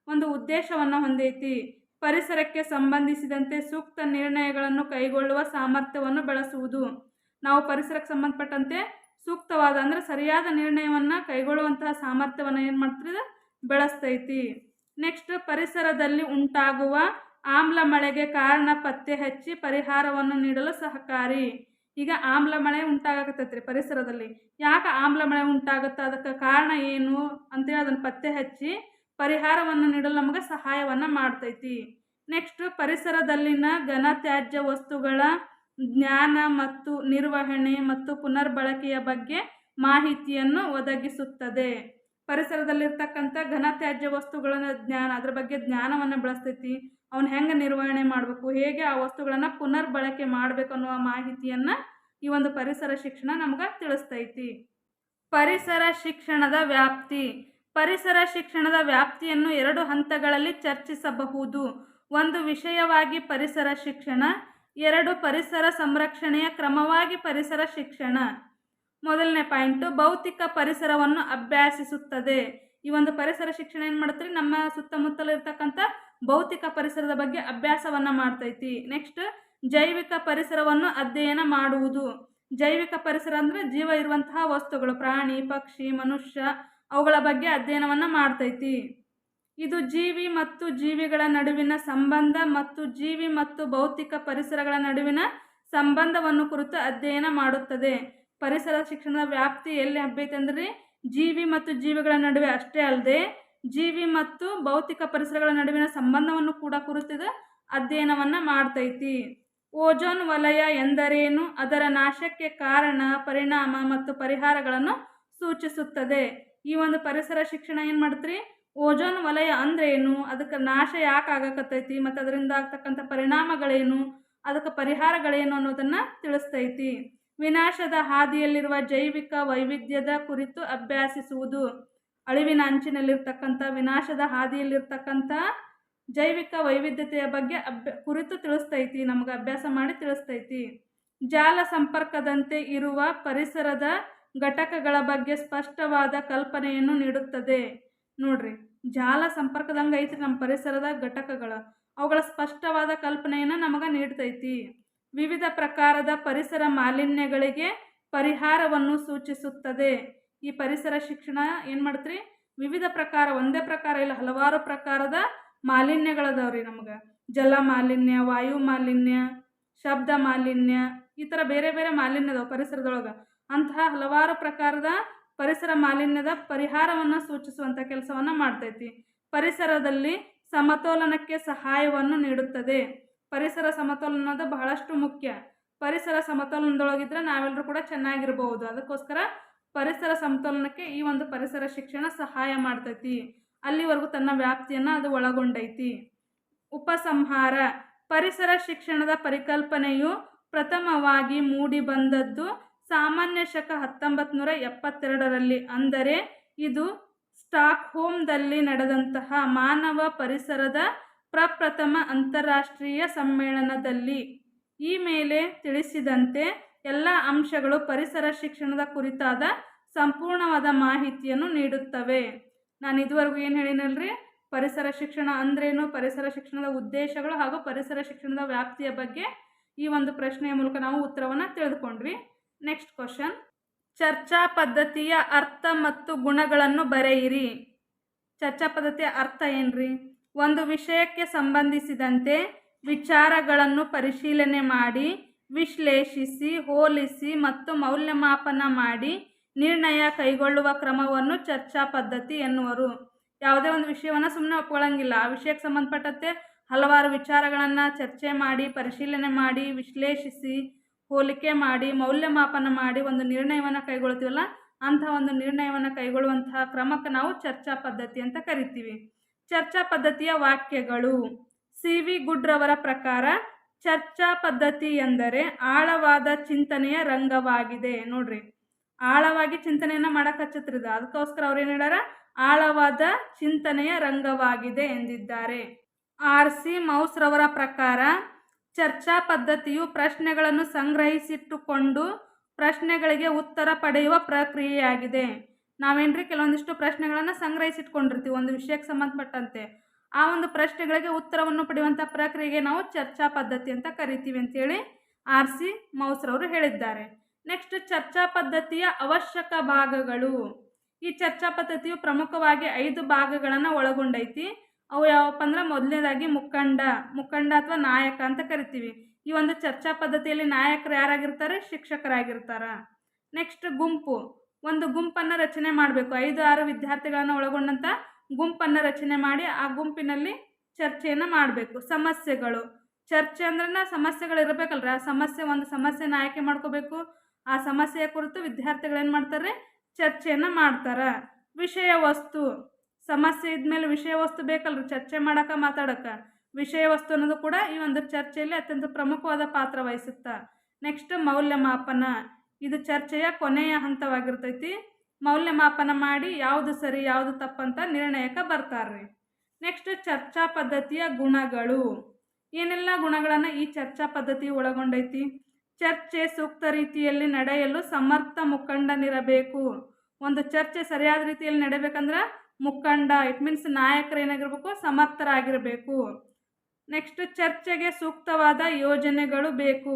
ಒಂದು ಉದ್ದೇಶವನ್ನು ಹೊಂದೈತಿ. ಪರಿಸರಕ್ಕೆ ಸಂಬಂಧಿಸಿದಂತೆ ಸೂಕ್ತ ನಿರ್ಣಯಗಳನ್ನು ಕೈಗೊಳ್ಳುವ ಸಾಮರ್ಥ್ಯವನ್ನು ಬಳಸುವುದು. ನಾವು ಪರಿಸರಕ್ಕೆ ಸಂಬಂಧಪಟ್ಟಂತೆ ಸೂಕ್ತವಾದ ಅಂದರೆ ಸರಿಯಾದ ನಿರ್ಣಯವನ್ನು ಕೈಗೊಳ್ಳುವಂತಹ ಸಾಮರ್ಥ್ಯವನ್ನು ಏನು ಮಾಡ್ತದೆ ಬೆಳೆಸ್ತೈತಿ. ನೆಕ್ಸ್ಟ್ ಪರಿಸರದಲ್ಲಿ ಉಂಟಾಗುವ ಆಮ್ಲ ಮಳೆಗೆ ಕಾರಣ ಪತ್ತೆ ಹಚ್ಚಿ ಪರಿಹಾರವನ್ನು ನೀಡಲು ಸಹಕಾರಿ. ಈಗ ಆಮ್ಲ ಮಳೆ ಉಂಟಾಗತ್ತೈತ್ರಿ ಪರಿಸರದಲ್ಲಿ. ಯಾಕೆ ಆಮ್ಲ ಮಳೆ ಉಂಟಾಗುತ್ತೆ? ಅದಕ್ಕೆ ಕಾರಣ ಏನು? ಅಂತೇಳಿ ಅದನ್ನು ಪತ್ತೆ ಹಚ್ಚಿ ಪರಿಹಾರವನ್ನು ನೀಡಲು ನಮಗೆ ಸಹಾಯವನ್ನು ಮಾಡ್ತೈತಿ. ನೆಕ್ಸ್ಟ್ ಪರಿಸರದಲ್ಲಿನ ಘನತ್ಯಾಜ್ಯ ವಸ್ತುಗಳ ಜ್ಞಾನ ಮತ್ತು ನಿರ್ವಹಣೆ ಮತ್ತು ಪುನರ್ಬಳಕೆಯ ಬಗ್ಗೆ ಮಾಹಿತಿಯನ್ನು ಒದಗಿಸುತ್ತದೆ. ಪರಿಸರದಲ್ಲಿರ್ತಕ್ಕಂಥ ಘನತ್ಯಾಜ್ಯ ವಸ್ತುಗಳ ಜ್ಞಾನ, ಅದ್ರ ಬಗ್ಗೆ ಜ್ಞಾನವನ್ನು ಬೆಳೆಸ್ತೈತಿ. ಅವನ್ನ ಹೆಂಗೆ ನಿರ್ವಹಣೆ ಮಾಡಬೇಕು, ಹೇಗೆ ಆ ವಸ್ತುಗಳನ್ನು ಪುನರ್ಬಳಕೆ ಮಾಡಬೇಕು ಅನ್ನುವ ಮಾಹಿತಿಯನ್ನು ಈ ಒಂದು ಪರಿಸರ ಶಿಕ್ಷಣ ನಮ್ಗೆ ತಿಳಿಸ್ತೈತಿ. ಪರಿಸರ ಶಿಕ್ಷಣದ ವ್ಯಾಪ್ತಿ. ಪರಿಸರ ಶಿಕ್ಷಣದ ವ್ಯಾಪ್ತಿಯನ್ನು ಎರಡು ಹಂತಗಳಲ್ಲಿ ಚರ್ಚಿಸಬಹುದು. ಒಂದು ವಿಷಯವಾಗಿ ಪರಿಸರ ಶಿಕ್ಷಣ, ಎರಡು ಪರಿಸರ ಸಂರಕ್ಷಣೆಯ ಕ್ರಮವಾಗಿ ಪರಿಸರ ಶಿಕ್ಷಣ. ಮೊದಲನೇ ಪಾಯಿಂಟು, ಭೌತಿಕ ಪರಿಸರವನ್ನು ಅಭ್ಯಾಸಿಸುತ್ತದೆ. ಈ ಒಂದು ಪರಿಸರ ಶಿಕ್ಷಣ ಏನು ಮಾಡುತ್ತೆ ನಮ್ಮ ಸುತ್ತಮುತ್ತಲು ಇರ್ತಕ್ಕಂಥ ಭೌತಿಕ ಪರಿಸರದ ಬಗ್ಗೆ ಅಭ್ಯಾಸವನ್ನು ಮಾಡ್ತೈತಿ. ನೆಕ್ಸ್ಟ್ ಜೈವಿಕ ಪರಿಸರವನ್ನು ಅಧ್ಯಯನ ಮಾಡುವುದು. ಜೈವಿಕ ಪರಿಸರ ಅಂದರೆ ಜೀವ ಇರುವಂತಹ ವಸ್ತುಗಳು, ಪ್ರಾಣಿ, ಪಕ್ಷಿ, ಮನುಷ್ಯ, ಅವುಗಳ ಬಗ್ಗೆ ಅಧ್ಯಯನವನ್ನು ಮಾಡ್ತೈತಿ. ಇದು ಜೀವಿ ಮತ್ತು ಜೀವಿಗಳ ನಡುವಿನ ಸಂಬಂಧ ಮತ್ತು ಜೀವಿ ಮತ್ತು ಭೌತಿಕ ಪರಿಸರಗಳ ನಡುವಿನ ಸಂಬಂಧವನ್ನು ಕುರಿತು ಅಧ್ಯಯನ ಮಾಡುತ್ತದೆ. ಪರಿಸರ ಶಿಕ್ಷಣದ ವ್ಯಾಪ್ತಿ ಎಲ್ಲಿ ಹಬ್ಬೈತೆ ಅಂದರೆ ಜೀವಿ ಮತ್ತು ಜೀವಿಗಳ ನಡುವೆ ಅಷ್ಟೇ ಅಲ್ಲದೆ ಜೀವಿ ಮತ್ತು ಭೌತಿಕ ಪರಿಸರಗಳ ನಡುವಿನ ಸಂಬಂಧವನ್ನು ಕೂಡ ಕುರಿತಿದ ಅಧ್ಯಯನವನ್ನು ಮಾಡ್ತೈತಿ. ಓಜೋನ್ ವಲಯ ಎಂದರೇನು? ಅದರ ನಾಶಕ್ಕೆ ಕಾರಣ, ಪರಿಣಾಮ ಮತ್ತು ಪರಿಹಾರಗಳನ್ನು ಸೂಚಿಸುತ್ತದೆ. ಈ ಒಂದು ಪರಿಸರ ಶಿಕ್ಷಣ ಏನು ಮಾಡ್ತೀರಿ? ಓಜೋನ್ ವಲಯ ಅಂದ್ರೆ ಏನು ಅದಕ್ಕೆ ನಾಶ ಯಾಕೆ ಆಗಕತ್ತೈತಿ? ಮತ್ತು ಅದರಿಂದ ಆಗ್ತಕ್ಕಂಥ ಪರಿಣಾಮಗಳೇನು? ಅದಕ್ಕೆ ಪರಿಹಾರಗಳೇನು ಅನ್ನೋದನ್ನು ತಿಳಿಸ್ತೈತಿ. ವಿನಾಶದ ಹಾದಿಯಲ್ಲಿರುವ ಜೈವಿಕ ವೈವಿಧ್ಯದ ಕುರಿತು ಅಭ್ಯಾಸಿಸುವುದು. ಅಳಿವಿನ ಅಂಚಿನಲ್ಲಿರ್ತಕ್ಕಂಥ, ವಿನಾಶದ ಹಾದಿಯಲ್ಲಿರ್ತಕ್ಕಂಥ ಜೈವಿಕ ವೈವಿಧ್ಯತೆಯ ಬಗ್ಗೆ ಅಭ್ಯ, ಕುರಿತು ತಿಳಿಸ್ತೈತಿ, ನಮ್ಗೆ ಅಭ್ಯಾಸ ಮಾಡಿ ತಿಳಿಸ್ತೈತಿ. ಜಾಲ ಸಂಪರ್ಕದಂತೆ ಇರುವ ಪರಿಸರದ ಘಟಕಗಳ ಬಗ್ಗೆ ಸ್ಪಷ್ಟವಾದ ಕಲ್ಪನೆಯನ್ನು ನೀಡುತ್ತದೆ. ನೋಡ್ರಿ, ಜಾಲ ಸಂಪರ್ಕದಂಗೆ ಐತಿ ನಮ್ಮ ಪರಿಸರದ ಘಟಕಗಳು. ಅವುಗಳ ಸ್ಪಷ್ಟವಾದ ಕಲ್ಪನೆಯನ್ನು ನಮಗೆ ನೀಡ್ತೈತಿ. ವಿವಿಧ ಪ್ರಕಾರದ ಪರಿಸರ ಮಾಲಿನ್ಯಗಳಿಗೆ ಪರಿಹಾರವನ್ನು ಸೂಚಿಸುತ್ತದೆ. ಈ ಪರಿಸರ ಶಿಕ್ಷಣ ಏನು ಮಾಡ್ತ್ರಿ? ವಿವಿಧ ಪ್ರಕಾರ, ಒಂದೇ ಪ್ರಕಾರ ಇಲ್ಲ, ಹಲವಾರು ಪ್ರಕಾರದ ಮಾಲಿನ್ಯಗಳದಾವ್ರಿ ನಮ್ಗೆ. ಜಲ ಮಾಲಿನ್ಯ, ವಾಯು ಮಾಲಿನ್ಯ, ಶಬ್ದ ಮಾಲಿನ್ಯ, ಈ ಥರ ಬೇರೆ ಬೇರೆ ಮಾಲಿನ್ಯ ಪರಿಸರದೊಳಗ. ಪರಿಸರದೊಳಗೆ ಅಂತಹ ಹಲವಾರು ಪ್ರಕಾರದ ಪರಿಸರ ಮಾಲಿನ್ಯದ ಪರಿಹಾರವನ್ನು ಸೂಚಿಸುವಂಥ ಕೆಲಸವನ್ನು ಮಾಡ್ತೈತಿ. ಪರಿಸರದಲ್ಲಿ ಸಮತೋಲನಕ್ಕೆ ಸಹಾಯವನ್ನು ನೀಡುತ್ತದೆ. ಪರಿಸರ ಸಮತೋಲನದ ಬಹಳಷ್ಟು ಮುಖ್ಯ. ಪರಿಸರ ಸಮತೋಲನದೊಳಗಿದ್ರೆ ನಾವೆಲ್ಲರೂ ಕೂಡ ಚೆನ್ನಾಗಿರ್ಬೋದು. ಅದಕ್ಕೋಸ್ಕರ ಪರಿಸರ ಸಮತೋಲನಕ್ಕೆ ಈ ಒಂದು ಪರಿಸರ ಶಿಕ್ಷಣ ಸಹಾಯ ಮಾಡ್ತೈತಿ. ಅಲ್ಲಿವರೆಗೂ ತನ್ನ ವ್ಯಾಪ್ತಿಯನ್ನು ಅದು ಒಳಗೊಂಡೈತಿ. ಉಪಸಂಹಾರ, ಪರಿಸರ ಶಿಕ್ಷಣದ ಪರಿಕಲ್ಪನೆಯು ಪ್ರಥಮವಾಗಿ ಮೂಡಿ ಬಂದದ್ದು ಸಾಮಾನ್ಯ ಶಕ ಹತ್ತೊಂಬತ್ತು ನೂರ ಎಪ್ಪತ್ತೆರಡರಲ್ಲಿ. ಅಂದರೆ ಇದು ಸ್ಟಾಕ್ಹೋಮ್ದಲ್ಲಿ ನಡೆದಂತಹ ಮಾನವ ಪರಿಸರದ ಪ್ರಪ್ರಥಮ ಅಂತಾರಾಷ್ಟ್ರೀಯ ಸಮ್ಮೇಳನದಲ್ಲಿ. ಈ ಮೇಲೆ ತಿಳಿಸಿದಂತೆ ಎಲ್ಲ ಅಂಶಗಳು ಪರಿಸರ ಶಿಕ್ಷಣದ ಕುರಿತಾದ ಸಂಪೂರ್ಣವಾದ ಮಾಹಿತಿಯನ್ನು ನೀಡುತ್ತವೆ. ನಾನು ಇದುವರೆಗೂ ಏನು ಹೇಳಿನಲ್ರಿ? ಪರಿಸರ ಶಿಕ್ಷಣ ಅಂದ್ರೇನು? ಪರಿಸರ ಶಿಕ್ಷಣದ ಉದ್ದೇಶಗಳು ಹಾಗೂ ಪರಿಸರ ಶಿಕ್ಷಣದ ವ್ಯಾಪ್ತಿಯ ಬಗ್ಗೆ ಈ ಒಂದು ಪ್ರಶ್ನೆಯ ಮೂಲಕ ನಾವು ಉತ್ತರವನ್ನು ತಿಳಿದುಕೊಂಡ್ವಿ. ನೆಕ್ಸ್ಟ್ ಕ್ವಶನ್ ಚರ್ಚಾ ಪದ್ಧತಿಯ ಅರ್ಥ ಮತ್ತು ಗುಣಗಳನ್ನು ಬರೆಯಿರಿ. ಚರ್ಚಾ ಪದ್ಧತಿಯ ಅರ್ಥ ಏನ್ರಿ? ಒಂದು ವಿಷಯಕ್ಕೆ ಸಂಬಂಧಿಸಿದಂತೆ ವಿಚಾರಗಳನ್ನು ಪರಿಶೀಲನೆ ಮಾಡಿ, ವಿಶ್ಲೇಷಿಸಿ, ಹೋಲಿಸಿ ಮತ್ತು ಮೌಲ್ಯಮಾಪನ ಮಾಡಿ ನಿರ್ಣಯ ಕೈಗೊಳ್ಳುವ ಕ್ರಮವನ್ನು ಚರ್ಚಾ ಪದ್ಧತಿ ಎನ್ನುವರು. ಯಾವುದೇ ಒಂದು ವಿಷಯವನ್ನು ಸುಮ್ಮನೆ ಒಪ್ಕೊಳ್ಳಂಗಿಲ್ಲ ಆ ವಿಷಯಕ್ಕೆ ಸಂಬಂಧಪಟ್ಟಂತೆ ಹಲವಾರು ವಿಚಾರಗಳನ್ನು ಚರ್ಚೆ ಮಾಡಿ, ಪರಿಶೀಲನೆ ಮಾಡಿ, ವಿಶ್ಲೇಷಿಸಿ, ಹೋಲಿಕೆ ಮಾಡಿ, ಮೌಲ್ಯಮಾಪನ ಮಾಡಿ ಒಂದು ನಿರ್ಣಯವನ್ನು ಕೈಗೊಳ್ತೀವಲ್ಲ, ಅಂಥ ಒಂದು ನಿರ್ಣಯವನ್ನು ಕೈಗೊಳ್ಳುವಂತಹ ಕ್ರಮಕ್ಕೆ ನಾವು ಚರ್ಚಾ ಪದ್ಧತಿ ಅಂತ ಕರಿತೀವಿ. ಚರ್ಚಾ ಪದ್ಧತಿಯ ವಾಕ್ಯಗಳು. ಸಿ ವಿ ಗುಡ್ರವರ ಪ್ರಕಾರ ಚರ್ಚಾ ಪದ್ಧತಿ ಎಂದರೆ ಆಳವಾದ ಚಿಂತನೆಯ ರಂಗವಾಗಿದೆ. ನೋಡ್ರಿ. ಆಳವಾಗಿ ಚಿಂತನೆಯನ್ನು ಮಾಡಕ್ಕೆ ಹಚ್ಚತ್ರಿದ ಅದಕ್ಕೋಸ್ಕರ ಅವ್ರು ಏನು ಹೇಳ್ಯಾರ? ಆಳವಾದ ಚಿಂತನೆಯ ರಂಗವಾಗಿದೆ ಎಂದಿದ್ದಾರೆ. ಆರ್ ಸಿ ಮೌಸ್ರವರ ಪ್ರಕಾರ ಚರ್ಚಾ ಪದ್ಧತಿಯು ಪ್ರಶ್ನೆಗಳನ್ನು ಸಂಗ್ರಹಿಸಿಟ್ಟುಕೊಂಡು ಪ್ರಶ್ನೆಗಳಿಗೆ ಉತ್ತರ ಪಡೆಯುವ ಪ್ರಕ್ರಿಯೆಯಾಗಿದೆ. ನಾವೇನ್ರಿ ಕೆಲವೊಂದಿಷ್ಟು ಪ್ರಶ್ನೆಗಳನ್ನು ಸಂಗ್ರಹಿಸಿಟ್ಕೊಂಡಿರ್ತೀವಿ. ಒಂದು ವಿಷಯಕ್ಕೆ ಸಂಬಂಧಪಟ್ಟಂತೆ. ಆ ಒಂದು ಪ್ರಶ್ನೆಗಳಿಗೆ ಉತ್ತರವನ್ನು ಪಡೆಯುವಂಥ ಪ್ರಕ್ರಿಯೆಗೆ ನಾವು ಚರ್ಚಾ ಪದ್ಧತಿ ಅಂತ ಕರಿತೀವಿ ಅಂತೇಳಿ ಆರ್ ಸಿ ಮೌಸ್ರವರು ಹೇಳಿದ್ದಾರೆ. ನೆಕ್ಸ್ಟ್ ಚರ್ಚಾ ಪದ್ಧತಿಯ ಅವಶ್ಯಕ ಭಾಗಗಳು. ಈ ಚರ್ಚಾ ಪದ್ಧತಿಯು ಪ್ರಮುಖವಾಗಿ ಐದು ಭಾಗಗಳನ್ನು ಒಳಗೊಂಡೈತಿ. ಅವು ಯಾವಪ್ಪ ಅಂದ್ರೆ ಮೊದಲನೇದಾಗಿ ಮುಖಂಡ ಮುಖಂಡ ಅಥವಾ ನಾಯಕ ಅಂತ ಕರಿತೀವಿ. ಈ ಒಂದು ಚರ್ಚಾ ಪದ್ಧತಿಯಲ್ಲಿ ನಾಯಕರು ಯಾರಾಗಿರ್ತಾರೆ? ಶಿಕ್ಷಕರಾಗಿರ್ತಾರ. ನೆಕ್ಸ್ಟ್ ಗುಂಪು. ಒಂದು ಗುಂಪನ್ನು ರಚನೆ ಮಾಡಬೇಕು. ಐದು, ಆರು ವಿದ್ಯಾರ್ಥಿಗಳನ್ನು ಒಳಗೊಂಡಂಥ ಗುಂಪನ್ನು ರಚನೆ ಮಾಡಿ ಆ ಗುಂಪಿನಲ್ಲಿ ಚರ್ಚೆಯನ್ನು ಮಾಡಬೇಕು. ಸಮಸ್ಯೆಗಳು. ಚರ್ಚೆ ಅಂದ್ರೆ ಸಮಸ್ಯೆಗಳು ಇರಬೇಕಲ್ರ ಆ ಸಮಸ್ಯೆ, ಒಂದು ಸಮಸ್ಯೆನ ಆಯ್ಕೆ ಮಾಡ್ಕೋಬೇಕು. ಆ ಸಮಸ್ಯೆಯ ಕುರಿತು ವಿದ್ಯಾರ್ಥಿಗಳೇನು ಮಾಡ್ತಾರೆ? ಚರ್ಚೆಯನ್ನು ಮಾಡ್ತಾರೆ. ವಿಷಯ ವಸ್ತು. ಸಮಸ್ಯೆ ಇದ್ಮೇಲೆ ವಿಷಯ ವಸ್ತು ಬೇಕಲ್ರಿ? ಚರ್ಚೆ ಮಾಡೋಕೆ, ಮಾತಾಡೋಕೆ. ವಿಷಯ ವಸ್ತು ಅನ್ನೋದು ಕೂಡ ಈ ಒಂದು ಚರ್ಚೆಯಲ್ಲಿ ಅತ್ಯಂತ ಪ್ರಮುಖವಾದ ಪಾತ್ರ ವಹಿಸುತ್ತೆ. ನೆಕ್ಸ್ಟ್ ಮೌಲ್ಯಮಾಪನ. ಇದು ಚರ್ಚೆಯ ಕೊನೆಯ ಹಂತವಾಗಿರ್ತೈತಿ. ಮೌಲ್ಯಮಾಪನ ಮಾಡಿ ಯಾವುದು ಸರಿ, ಯಾವುದು ತಪ್ಪಂತ ನಿರ್ಣಯಕ್ಕೆ ಬರ್ತಾರ್ರಿ. ನೆಕ್ಸ್ಟ್ ಚರ್ಚಾ ಪದ್ಧತಿಯ ಗುಣಗಳು. ಏನೆಲ್ಲ ಗುಣಗಳನ್ನು ಈ ಚರ್ಚಾ ಪದ್ಧತಿ ಒಳಗೊಂಡೈತಿ? ಚರ್ಚೆ ಸೂಕ್ತ ರೀತಿಯಲ್ಲಿ ನಡೆಯಲು ಸಮರ್ಥ ಮುಖಂಡನಿರಬೇಕು. ಒಂದು ಚರ್ಚೆ ಸರಿಯಾದ ರೀತಿಯಲ್ಲಿ ನಡೆಯಬೇಕಂದ್ರೆ ಮುಖಂಡ ಇಟ್ ಮೀನ್ಸ್ ನಾಯಕರು ಏನಾಗಿರ್ಬೇಕು, ಸಮರ್ಥರಾಗಿರಬೇಕು. ನೆಕ್ಸ್ಟ್ ಚರ್ಚೆಗೆ ಸೂಕ್ತವಾದ ಯೋಜನೆಗಳು ಬೇಕು.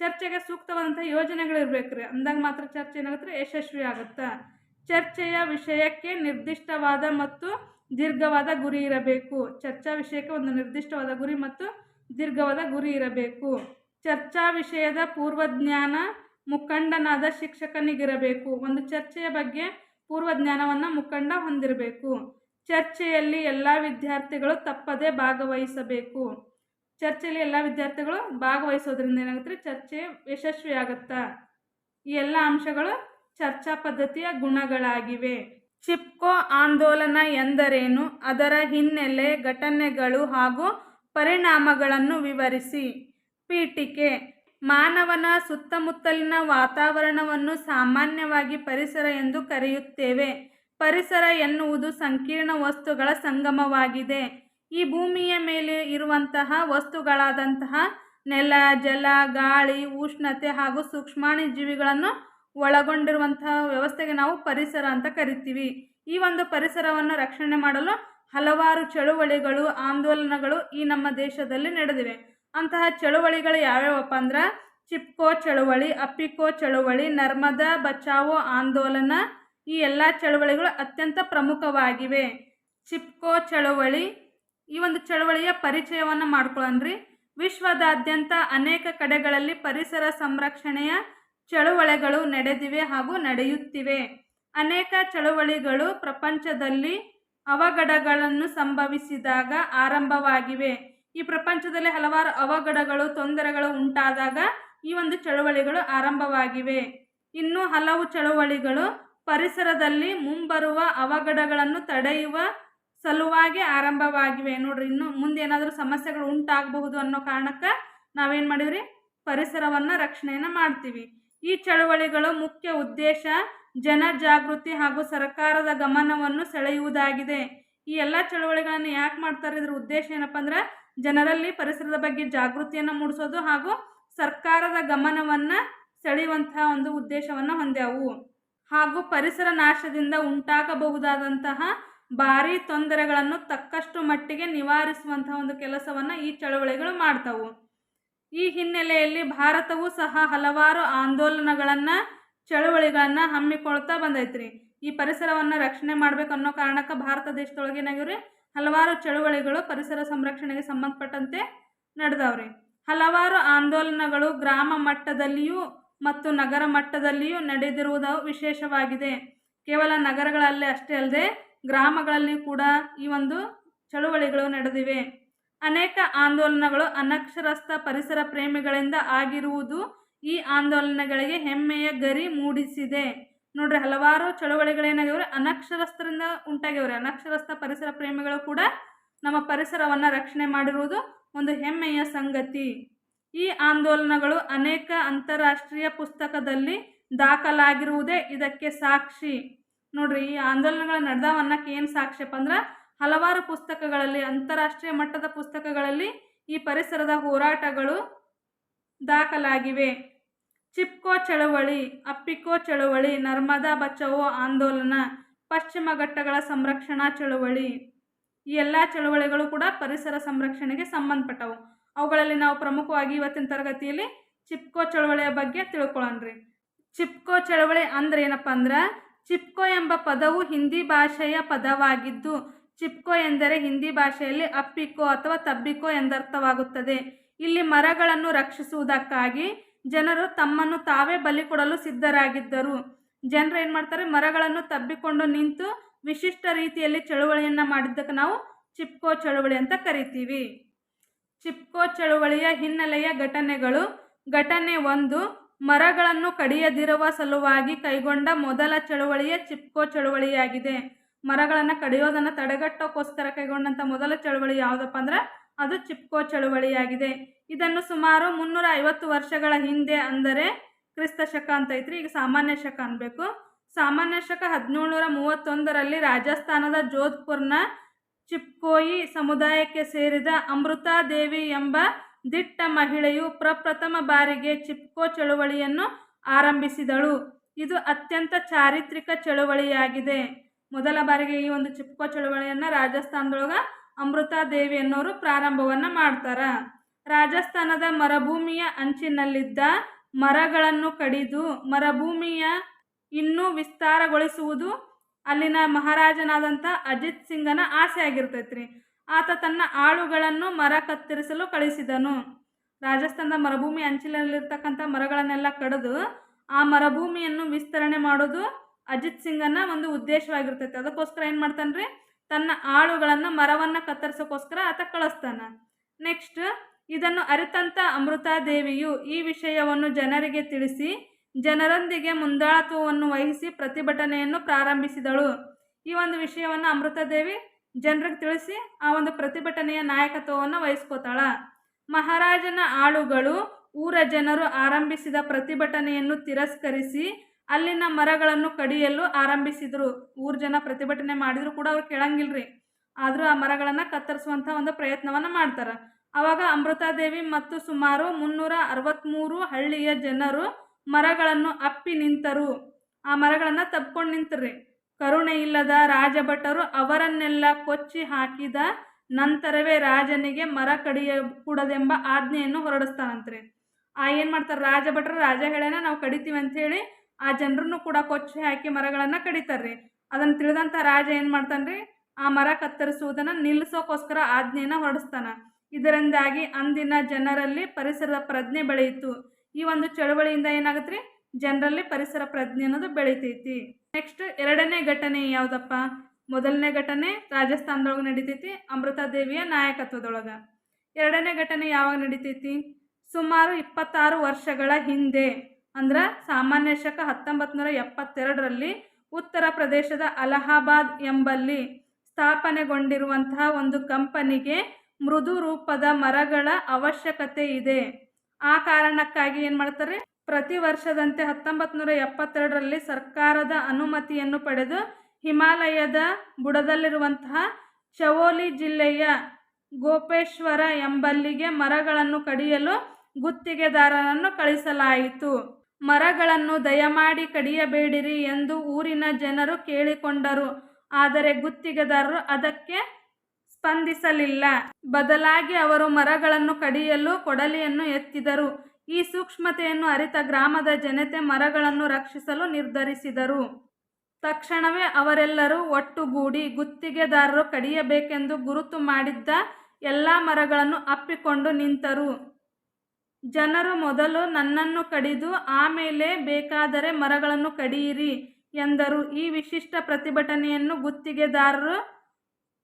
ಚರ್ಚೆಗೆ ಸೂಕ್ತವಾದಂಥ ಯೋಜನೆಗಳು ಇರಬೇಕು ಅಂದಾಗ ಮಾತ್ರ ಚರ್ಚೆ ಏನಾಗುತ್ತೆ? ಯಶಸ್ವಿ ಆಗುತ್ತೆ. ಚರ್ಚೆಯ ವಿಷಯಕ್ಕೆ ನಿರ್ದಿಷ್ಟವಾದ ಮತ್ತು ದೀರ್ಘವಾದ ಗುರಿ ಇರಬೇಕು. ಚರ್ಚಾ ವಿಷಯಕ್ಕೆ ಒಂದು ನಿರ್ದಿಷ್ಟವಾದ ಗುರಿ ಮತ್ತು ದೀರ್ಘವಾದ ಗುರಿ ಇರಬೇಕು. ಚರ್ಚಾ ವಿಷಯದ ಪೂರ್ವಜ್ಞಾನ ಮುಖಂಡನಾದ ಶಿಕ್ಷಕನಿಗಿರಬೇಕು. ಒಂದು ಚರ್ಚೆಯ ಬಗ್ಗೆ ಪೂರ್ವಜ್ಞಾನವನ್ನು ಮುಖಂಡ ಹೊಂದಿರಬೇಕು. ಚರ್ಚೆಯಲ್ಲಿ ಎಲ್ಲ ವಿದ್ಯಾರ್ಥಿಗಳು ತಪ್ಪದೇ ಭಾಗವಹಿಸಬೇಕು. ಚರ್ಚೆಯಲ್ಲಿ ಎಲ್ಲ ವಿದ್ಯಾರ್ಥಿಗಳು ಭಾಗವಹಿಸೋದ್ರಿಂದ ಏನಾಗುತ್ತೆ? ಚರ್ಚೆ ಯಶಸ್ವಿಯಾಗುತ್ತಾ? ಈ ಎಲ್ಲ ಅಂಶಗಳು ಚರ್ಚಾ ಪದ್ಧತಿಯ ಗುಣಗಳಾಗಿವೆ. ಚಿಪ್ಕೋ ಆಂದೋಲನ ಎಂದರೇನು? ಅದರ ಹಿನ್ನೆಲೆ ಘಟನೆಗಳು ಹಾಗೂ ಪರಿಣಾಮಗಳನ್ನು ವಿವರಿಸಿ. ಪೀಠಿಕೆ. ಮಾನವನ ಸುತ್ತಮುತ್ತಲಿನ ವಾತಾವರಣವನ್ನು ಸಾಮಾನ್ಯವಾಗಿ ಪರಿಸರ ಎಂದು ಕರೆಯುತ್ತೇವೆ. ಪರಿಸರ ಎನ್ನುವುದು ಸಂಕೀರ್ಣ ವಸ್ತುಗಳ ಸಂಗಮವಾಗಿದೆ. ಈ ಭೂಮಿಯ ಮೇಲೆ ಇರುವಂತಹ ವಸ್ತುಗಳಾದಂತಹ ನೆಲ, ಜಲ, ಗಾಳಿ, ಉಷ್ಣತೆ ಹಾಗೂ ಸೂಕ್ಷ್ಮಾಣು ಜೀವಿಗಳನ್ನು ಒಳಗೊಂಡಿರುವಂತಹ ವ್ಯವಸ್ಥೆಗೆ ನಾವು ಪರಿಸರ ಅಂತ ಕರಿತೀವಿ. ಈ ಒಂದು ಪರಿಸರವನ್ನು ರಕ್ಷಣೆ ಮಾಡಲು ಹಲವಾರು ಚಳುವಳಿಗಳು, ಆಂದೋಲನಗಳು ಈ ನಮ್ಮ ದೇಶದಲ್ಲಿ ನಡೆದಿವೆ. ಅಂತಹ ಚಳುವಳಿಗಳು ಯಾವ್ಯಾವಪ್ಪ ಅಂದ್ರೆ? ಚಿಪ್ಕೋ ಚಳುವಳಿ, ಅಪ್ಪಿಕೋ ಚಳುವಳಿ, ನರ್ಮದಾ ಬಚಾವೋ ಆಂದೋಲನ ಈ ಎಲ್ಲ ಚಳುವಳಿಗಳು ಅತ್ಯಂತ ಪ್ರಮುಖವಾಗಿವೆ. ಚಿಪ್ಕೋ ಚಳುವಳಿ, ಈ ಒಂದು ಚಳುವಳಿಯ ಪರಿಚಯವನ್ನು ಮಾಡ್ಕೊಳ್ಳೋಣ್ರಿ ವಿಶ್ವದಾದ್ಯಂತ ಅನೇಕ ಕಡೆಗಳಲ್ಲಿ ಪರಿಸರ ಸಂರಕ್ಷಣೆಯ ಚಳುವಳಿಗಳು ನಡೆದಿವೆ ಹಾಗೂ ನಡೆಯುತ್ತಿವೆ. ಅನೇಕ ಚಳುವಳಿಗಳು ಪ್ರಪಂಚದಲ್ಲಿ ಅವಘಡಗಳನ್ನು ಸಂಭವಿಸಿದಾಗ ಆರಂಭವಾಗಿವೆ. ಈ ಪ್ರಪಂಚದಲ್ಲಿ ಹಲವಾರು ಅವಘಡಗಳು, ತೊಂದರೆಗಳು ಉಂಟಾದಾಗ ಈ ಒಂದು ಚಳುವಳಿಗಳು ಆರಂಭವಾಗಿವೆ. ಇನ್ನು ಹಲವು ಚಳುವಳಿಗಳು ಪರಿಸರದಲ್ಲಿ ಮುಂಬರುವ ಅವಘಡಗಳನ್ನು ತಡೆಯುವ ಸಲುವಾಗಿ ಆರಂಭವಾಗಿವೆ. ನೋಡ್ರಿ, ಇನ್ನು ಮುಂದೆ ಏನಾದರೂ ಸಮಸ್ಯೆಗಳು ಉಂಟಾಗಬಹುದು ಅನ್ನೋ ಕಾರಣಕ್ಕೆ ನಾವೇನು ಮಾಡಿವ್ರಿ? ಪರಿಸರವನ್ನು ರಕ್ಷಣೆಯನ್ನು ಮಾಡ್ತೀವಿ. ಈ ಚಳುವಳಿಗಳು ಮುಖ್ಯ ಉದ್ದೇಶ ಜನಜಾಗೃತಿ ಹಾಗೂ ಸರ್ಕಾರದ ಗಮನವನ್ನು ಸೆಳೆಯುವುದಾಗಿದೆ. ಈ ಎಲ್ಲ ಚಳುವಳಿಗಳನ್ನು ಯಾಕೆ ಮಾಡ್ತಾರೆ ಇದ್ರ ಉದ್ದೇಶ ಏನಪ್ಪ ಅಂದ್ರೆ ಜನರಲ್ಲಿ ಪರಿಸರದ ಬಗ್ಗೆ ಜಾಗೃತಿಯನ್ನು ಮೂಡಿಸೋದು ಹಾಗೂ ಸರ್ಕಾರದ ಗಮನವನ್ನು ಸೆಳೆಯುವಂತಹ ಒಂದು ಉದ್ದೇಶವನ್ನು ಹೊಂದ್ಯಾವು. ಹಾಗೂ ಪರಿಸರ ನಾಶದಿಂದ ಉಂಟಾಗಬಹುದಾದಂತಹ ಭಾರಿ ತೊಂದರೆಗಳನ್ನು ತಕ್ಕಷ್ಟು ಮಟ್ಟಿಗೆ ನಿವಾರಿಸುವಂತಹ ಒಂದು ಕೆಲಸವನ್ನು ಈ ಚಳವಳಿಗಳು ಮಾಡ್ತಾವು. ಈ ಹಿನ್ನೆಲೆಯಲ್ಲಿ ಭಾರತವು ಸಹ ಹಲವಾರು ಆಂದೋಲನಗಳನ್ನು, ಚಳುವಳಿಗಳನ್ನು ಹಮ್ಮಿಕೊಳ್ತಾ ಬಂದೈತ್ರಿ. ಈ ಪರಿಸರವನ್ನು ರಕ್ಷಣೆ ಮಾಡಬೇಕು ಅನ್ನೋ ಕಾರಣಕ್ಕೆ ಭಾರತ ದೇಶದೊಳಗೆ ಏನಾಗಿವ್ರಿ ಹಲವಾರು ಚಳುವಳಿಗಳು ಪರಿಸರ ಸಂರಕ್ಷಣೆಗೆ ಸಂಬಂಧಪಟ್ಟಂತೆ ನಡೆದವ್ರಿ. ಹಲವಾರು ಆಂದೋಲನಗಳು ಗ್ರಾಮ ಮಟ್ಟದಲ್ಲಿಯೂ ಮತ್ತು ನಗರ ಮಟ್ಟದಲ್ಲಿಯೂ ನಡೆದಿರುವುದು ವಿಶೇಷವಾಗಿದೆ. ಕೇವಲ ನಗರಗಳಲ್ಲಿ ಅಷ್ಟೇ ಅಲ್ಲದೆ ಗ್ರಾಮಗಳಲ್ಲಿ ಕೂಡ ಈ ಒಂದು ಚಳುವಳಿಗಳು ನಡೆದಿವೆ. ಅನೇಕ ಆಂದೋಲನಗಳು ಅನಕ್ಷರಸ್ಥ ಪರಿಸರ ಪ್ರೇಮಿಗಳಿಂದ ಆಗಿರುವುದು ಈ ಆಂದೋಲನಗಳಿಗೆ ಹೆಮ್ಮೆಯ ಗರಿ ಮೂಡಿಸಿದೆ. ನೋಡ್ರಿ ಹಲವಾರು ಚಳುವಳಿಗಳೇನಾಗ್ಯವ್ರಿ? ಅನಕ್ಷರಸ್ಥರಿಂದ ಉಂಟಾಗ್ಯವ್ರಿ. ಅನಕ್ಷರಸ್ಥ ಪರಿಸರ ಪ್ರೇಮಿಗಳು ಕೂಡ ನಮ್ಮ ಪರಿಸರವನ್ನು ರಕ್ಷಣೆ ಮಾಡಿರುವುದು ಒಂದು ಹೆಮ್ಮೆಯ ಸಂಗತಿ. ಈ ಆಂದೋಲನಗಳು ಅನೇಕ ಅಂತಾರಾಷ್ಟ್ರೀಯ ಪುಸ್ತಕದಲ್ಲಿ ದಾಖಲಾಗಿರುವುದೇ ಇದಕ್ಕೆ ಸಾಕ್ಷಿ. ನೋಡ್ರಿ, ಈ ಆಂದೋಲನಗಳು ನಡೆದವನ್ನಕ್ಕೆ ಏನು ಸಾಕ್ಷ್ಯಪ್ಪ ಅಂದ್ರೆ, ಹಲವಾರು ಪುಸ್ತಕಗಳಲ್ಲಿ, ಅಂತಾರಾಷ್ಟ್ರೀಯ ಮಟ್ಟದ ಪುಸ್ತಕಗಳಲ್ಲಿ ಈ ಪರಿಸರದ ಹೋರಾಟಗಳು ದಾಖಲಾಗಿವೆ. ಚಿಪ್ಕೋ ಚಳವಳಿ, ಅಪ್ಪಿಕೋ ಚಳವಳಿ, ನರ್ಮದಾ ಬಚಾವೋ ಆಂದೋಲನ, ಪಶ್ಚಿಮ ಘಟ್ಟಗಳ ಸಂರಕ್ಷಣಾ ಚಳವಳಿ. ಈ ಎಲ್ಲ ಚಳವಳಿಗಳು ಕೂಡ ಪರಿಸರ ಸಂರಕ್ಷಣೆಗೆ ಸಂಬಂಧಪಟ್ಟವು. ಅವುಗಳಲ್ಲಿ ನಾವು ಪ್ರಮುಖವಾಗಿ ಇವತ್ತಿನ ತರಗತಿಯಲ್ಲಿ ಚಿಪ್ಕೋ ಚಳವಳಿಯ ಬಗ್ಗೆ ತಿಳ್ಕೊಳ್ಳೋಣ್ರಿ ಚಿಪ್ಕೋ ಚಳವಳಿ ಅಂದ್ರೆ ಏನಪ್ಪ ಅಂದ್ರೆ, ಚಿಪ್ಕೋ ಎಂಬ ಪದವು ಹಿಂದಿ ಭಾಷೆಯ ಪದವಾಗಿದ್ದು, ಚಿಪ್ಕೋ ಎಂದರೆ ಹಿಂದಿ ಭಾಷೆಯಲ್ಲಿ ಅಪ್ಪಿಕೋ ಅಥವಾ ತಬ್ಬಿಕೋ ಎಂದರ್ಥವಾಗುತ್ತದೆ. ಇಲ್ಲಿ ಮರಗಳನ್ನು ರಕ್ಷಿಸುವುದಕ್ಕಾಗಿ ಜನರು ತಮ್ಮನ್ನು ತಾವೇ ಬಲಿ ಕೊಡಲು ಸಿದ್ಧರಾಗಿದ್ದರು. ಜನರು ಏನು ಮಾಡ್ತಾರೆ? ಮರಗಳನ್ನು ತಬ್ಬಿಕೊಂಡು ನಿಂತು ವಿಶಿಷ್ಟ ರೀತಿಯಲ್ಲಿ ಚಳುವಳಿಯನ್ನು ಮಾಡಿದ್ದಕ್ಕೆ ನಾವು ಚಿಪ್ಕೋ ಚಳುವಳಿ ಅಂತ ಕರಿತೀವಿ. ಚಿಪ್ಕೋ ಚಳುವಳಿಯ ಹಿನ್ನೆಲೆಯ ಘಟನೆಗಳು. ಘಟನೆ ಒಂದು, ಮರಗಳನ್ನು ಕಡಿಯದಿರುವ ಸಲುವಾಗಿ ಕೈಗೊಂಡ ಮೊದಲ ಚಳುವಳಿಯೇ ಚಿಪ್ಕೋ ಚಳುವಳಿಯಾಗಿದೆ. ಮರಗಳನ್ನು ಕಡಿಯೋದನ್ನು ತಡೆಗಟ್ಟೋಕ್ಕೋಸ್ಕರ ಕೈಗೊಂಡಂಥ ಮೊದಲ ಚಳುವಳಿ ಯಾವುದಪ್ಪ ಅಂದ್ರೆ ಅದು ಚಿಪ್ಕೋ ಚಳುವಳಿಯಾಗಿದೆ. ಇದನ್ನು ಸುಮಾರು ಮುನ್ನೂರ ಐವತ್ತು ವರ್ಷಗಳ ಹಿಂದೆ ಅಂದರೆ ಕ್ರಿಸ್ತ ಶಕ ಅಂತ ಐತ್ರಿ, ಈಗ ಸಾಮಾನ್ಯ ಶಕ ಅನ್ಬೇಕು. ಸಾಮಾನ್ಯ ಶಕ ಹದಿನೇಳುನೂರ ಮೂವತ್ತೊಂದರಲ್ಲಿ ರಾಜಸ್ಥಾನದ ಜೋಧ್ಪುರ್ನ ಚಿಪ್ಕೋಯಿ ಸಮುದಾಯಕ್ಕೆ ಸೇರಿದ ಅಮೃತಾ ದೇವಿ ಎಂಬ ದಿಟ್ಟ ಮಹಿಳೆಯು ಪ್ರಪ್ರಥಮ ಬಾರಿಗೆ ಚಿಪ್ಕೋ ಚಳುವಳಿಯನ್ನು ಆರಂಭಿಸಿದಳು. ಇದು ಅತ್ಯಂತ ಚಾರಿತ್ರಿಕ ಚಳುವಳಿಯಾಗಿದೆ. ಮೊದಲ ಬಾರಿಗೆ ಈ ಒಂದು ಚಿಪ್ಕೋ ಚಳುವಳಿಯನ್ನು ರಾಜಸ್ಥಾನದೊಳಗ ಅಮೃತಾದೇವಿ ಅನ್ನೋರು ಪ್ರಾರಂಭವನ್ನು ಮಾಡ್ತಾರೆ. ರಾಜಸ್ಥಾನದ ಮರುಭೂಮಿಯ ಅಂಚಿನಲ್ಲಿದ್ದ ಮರಗಳನ್ನು ಕಡಿದು ಮರುಭೂಮಿಯ ಇನ್ನೂ ವಿಸ್ತಾರಗೊಳಿಸುವುದು ಅಲ್ಲಿನ ಮಹಾರಾಜನಾದಂಥ ಅಜಿತ್ ಸಿಂಗನ ಆಸೆ ಆಗಿರ್ತೈತ್ರಿ ಆತ ತನ್ನ ಆಳುಗಳನ್ನು ಮರ ಕತ್ತರಿಸಲು ಕಳಿಸಿದನು. ರಾಜಸ್ಥಾನದ ಮರುಭೂಮಿ ಅಂಚಿನಲ್ಲಿರ್ತಕ್ಕಂಥ ಮರಗಳನ್ನೆಲ್ಲ ಕಡಿದು ಆ ಮರುಭೂಮಿಯನ್ನು ವಿಸ್ತರಣೆ ಮಾಡೋದು ಅಜಿತ್ ಸಿಂಗನ ಒಂದು ಉದ್ದೇಶವಾಗಿರ್ತೈತೆ. ಅದಕ್ಕೋಸ್ಕರ ಏನು ಮಾಡ್ತಾನ್ರಿ? ತನ್ನ ಆಳುಗಳನ್ನು ಮರವನ್ನು ಕತ್ತರಿಸೋಕ್ಕೋಸ್ಕರ ಆತ ಕಳಿಸ್ತಾನ. ನೆಕ್ಸ್ಟ್ ಇದನ್ನು ಅರಿತಂತ ಅಮೃತಾದೇವಿಯು ಈ ವಿಷಯವನ್ನು ಜನರಿಗೆ ತಿಳಿಸಿ, ಜನರೊಂದಿಗೆ ಮುಂದಾಳತ್ವವನ್ನು ವಹಿಸಿ ಪ್ರತಿಭಟನೆಯನ್ನು ಪ್ರಾರಂಭಿಸಿದಳು. ಈ ಒಂದು ವಿಷಯವನ್ನು ಅಮೃತಾದೇವಿ ಜನರಿಗೆ ತಿಳಿಸಿ, ಆ ಒಂದು ಪ್ರತಿಭಟನೆಯ ನಾಯಕತ್ವವನ್ನು ವಹಿಸ್ಕೋತಾಳ. ಮಹಾರಾಜನ ಆಳುಗಳು ಊರ ಜನರು ಆರಂಭಿಸಿದ ಪ್ರತಿಭಟನೆಯನ್ನು ತಿರಸ್ಕರಿಸಿ ಅಲ್ಲಿನ ಮರಗಳನ್ನು ಕಡಿಯಲು ಆರಂಭಿಸಿದರು. ಊರು ಜನ ಪ್ರತಿಭಟನೆ ಮಾಡಿದ್ರು ಕೂಡ ಅವ್ರು ಕೇಳಂಗಿಲ್ರಿ. ಆದರೂ ಆ ಮರಗಳನ್ನು ಕತ್ತರಿಸುವಂಥ ಒಂದು ಪ್ರಯತ್ನವನ್ನು ಮಾಡ್ತಾರೆ. ಆವಾಗ ಅಮೃತಾದೇವಿ ಮತ್ತು ಸುಮಾರು ಮುನ್ನೂರ ಅರವತ್ತ್ಮೂರು ಹಳ್ಳಿಯ ಜನರು ಮರಗಳನ್ನು ಅಪ್ಪಿ ನಿಂತರು. ಆ ಮರಗಳನ್ನು ತಪ್ಕೊಂಡು ನಿಂತರ್ರಿ ಕರುಣೆ ಇಲ್ಲದ ರಾಜಭಟರು ಅವರನ್ನೆಲ್ಲ ಕೊಚ್ಚಿ ಹಾಕಿದ ನಂತರವೇ ರಾಜನಿಗೆ ಮರ ಕಡಿಯ ಕೂಡದೆಂಬ ಆಜ್ಞೆಯನ್ನು ಹೊರಡಿಸ್ತಾನಂತ್ರಿ. ಆ ಏನು ಮಾಡ್ತಾರೆ ರಾಜಭಟರು ರಾಜ ಹೇಳೇನ ನಾವು ಕಡಿತೀವಿ ಅಂಥೇಳಿ ಆ ಜನರನ್ನು ಕೂಡ ಕೊಚ್ಚಿ ಹಾಕಿ ಮರಗಳನ್ನು ಕಡಿತಾರ್ರಿ. ಅದನ್ನು ತಿಳಿದಂಥ ರಾಜ ಏನು ಮಾಡ್ತಾನ್ರಿ? ಆ ಮರ ಕತ್ತರಿಸುವುದನ್ನು ನಿಲ್ಲಿಸೋಕ್ಕೋಸ್ಕರ ಆಜ್ಞೆಯನ್ನು ಹೊರಡಿಸ್ತಾನ. ಇದರಿಂದಾಗಿ ಅಂದಿನ ಜನರಲ್ಲಿ ಪರಿಸರದ ಪ್ರಜ್ಞೆ ಬೆಳೆಯಿತು. ಈ ಒಂದು ಚಳವಳಿಯಿಂದ ಏನಾಗುತ್ತೆ ರೀ ಜನರಲ್ಲಿ ಪರಿಸರ ಪ್ರಜ್ಞೆ ಅನ್ನೋದು ಬೆಳಿತೈತಿ. ನೆಕ್ಸ್ಟ್ ಎರಡನೇ ಘಟನೆ ಯಾವುದಪ್ಪ? ಮೊದಲನೇ ಘಟನೆ ರಾಜಸ್ಥಾನದೊಳಗೆ ನಡಿತೈತಿ, ಅಮೃತಾದೇವಿಯ ನಾಯಕತ್ವದೊಳಗೆ. ಎರಡನೇ ಘಟನೆ ಯಾವಾಗ ನಡೀತೈತಿ? ಸುಮಾರು ಇಪ್ಪತ್ತಾರು ವರ್ಷಗಳ ಹಿಂದೆ. ಅಂದ್ರೆ ಸಾಮಾನ್ಯ ಶಕ ಹತ್ತೊಂಬತ್ತು ನೂರ ಎಪ್ಪತ್ತೆರಡರಲ್ಲಿ ಉತ್ತರ ಪ್ರದೇಶದ ಅಲಹಾಬಾದ್ ಎಂಬಲ್ಲಿ ಸ್ಥಾಪನೆಗೊಂಡಿರುವಂತಹ ಒಂದು ಕಂಪನಿಗೆ ಮೃದು ರೂಪದ ಮರಗಳ ಅವಶ್ಯಕತೆ ಇದೆ. ಆ ಕಾರಣಕ್ಕಾಗಿ ಏನು ಮಾಡ್ತಾರೆ? ಪ್ರತಿ ವರ್ಷದಂತೆ ಹತ್ತೊಂಬತ್ತು ನೂರ ಎಪ್ಪತ್ತೆರಡರಲ್ಲಿ ಸರ್ಕಾರದ ಅನುಮತಿಯನ್ನು ಪಡೆದು ಹಿಮಾಲಯದ ಬುಡದಲ್ಲಿರುವಂತಹ ಚವೋಲಿ ಜಿಲ್ಲೆಯ ಗೋಪೇಶ್ವರ ಎಂಬಲ್ಲಿಗೆ ಮರಗಳನ್ನು ಕಡಿಯಲು ಗುತ್ತಿಗೆದಾರರನ್ನು ಕಳಿಸಲಾಯಿತು. ಮರಗಳನ್ನು ದಯಮಾಡಿ ಕಡಿಯಬೇಡಿರಿ ಎಂದು ಊರಿನ ಜನರು ಕೇಳಿಕೊಂಡರು. ಆದರೆ ಗುತ್ತಿಗೆದಾರರು ಅದಕ್ಕೆ ಸ್ಪಂದಿಸಲಿಲ್ಲ. ಬದಲಾಗಿ ಅವರು ಮರಗಳನ್ನು ಕಡಿಯಲು ಕೊಡಲಿಯನ್ನು ಎತ್ತಿದರು. ಈ ಸೂಕ್ಷ್ಮತೆಯನ್ನು ಅರಿತ ಗ್ರಾಮದ ಜನತೆ ಮರಗಳನ್ನು ರಕ್ಷಿಸಲು ನಿರ್ಧರಿಸಿದರು. ತಕ್ಷಣವೇ ಅವರೆಲ್ಲರೂ ಒಟ್ಟುಗೂಡಿ ಗುತ್ತಿಗೆದಾರರು ಕಡಿಯಬೇಕೆಂದು ಗುರುತು ಮಾಡಿದ್ದ ಎಲ್ಲ ಮರಗಳನ್ನು ಅಪ್ಪಿಕೊಂಡು ನಿಂತರು. ಜನರು ಮೊದಲು ನನ್ನನ್ನು ಕಡಿದು ಆಮೇಲೆ ಬೇಕಾದರೆ ಮರಗಳನ್ನು ಕಡಿಯಿರಿ ಎಂದರು. ಈ ವಿಶಿಷ್ಟ ಪ್ರತಿಭಟನೆಯನ್ನು ಗುತ್ತಿಗೆದಾರರು,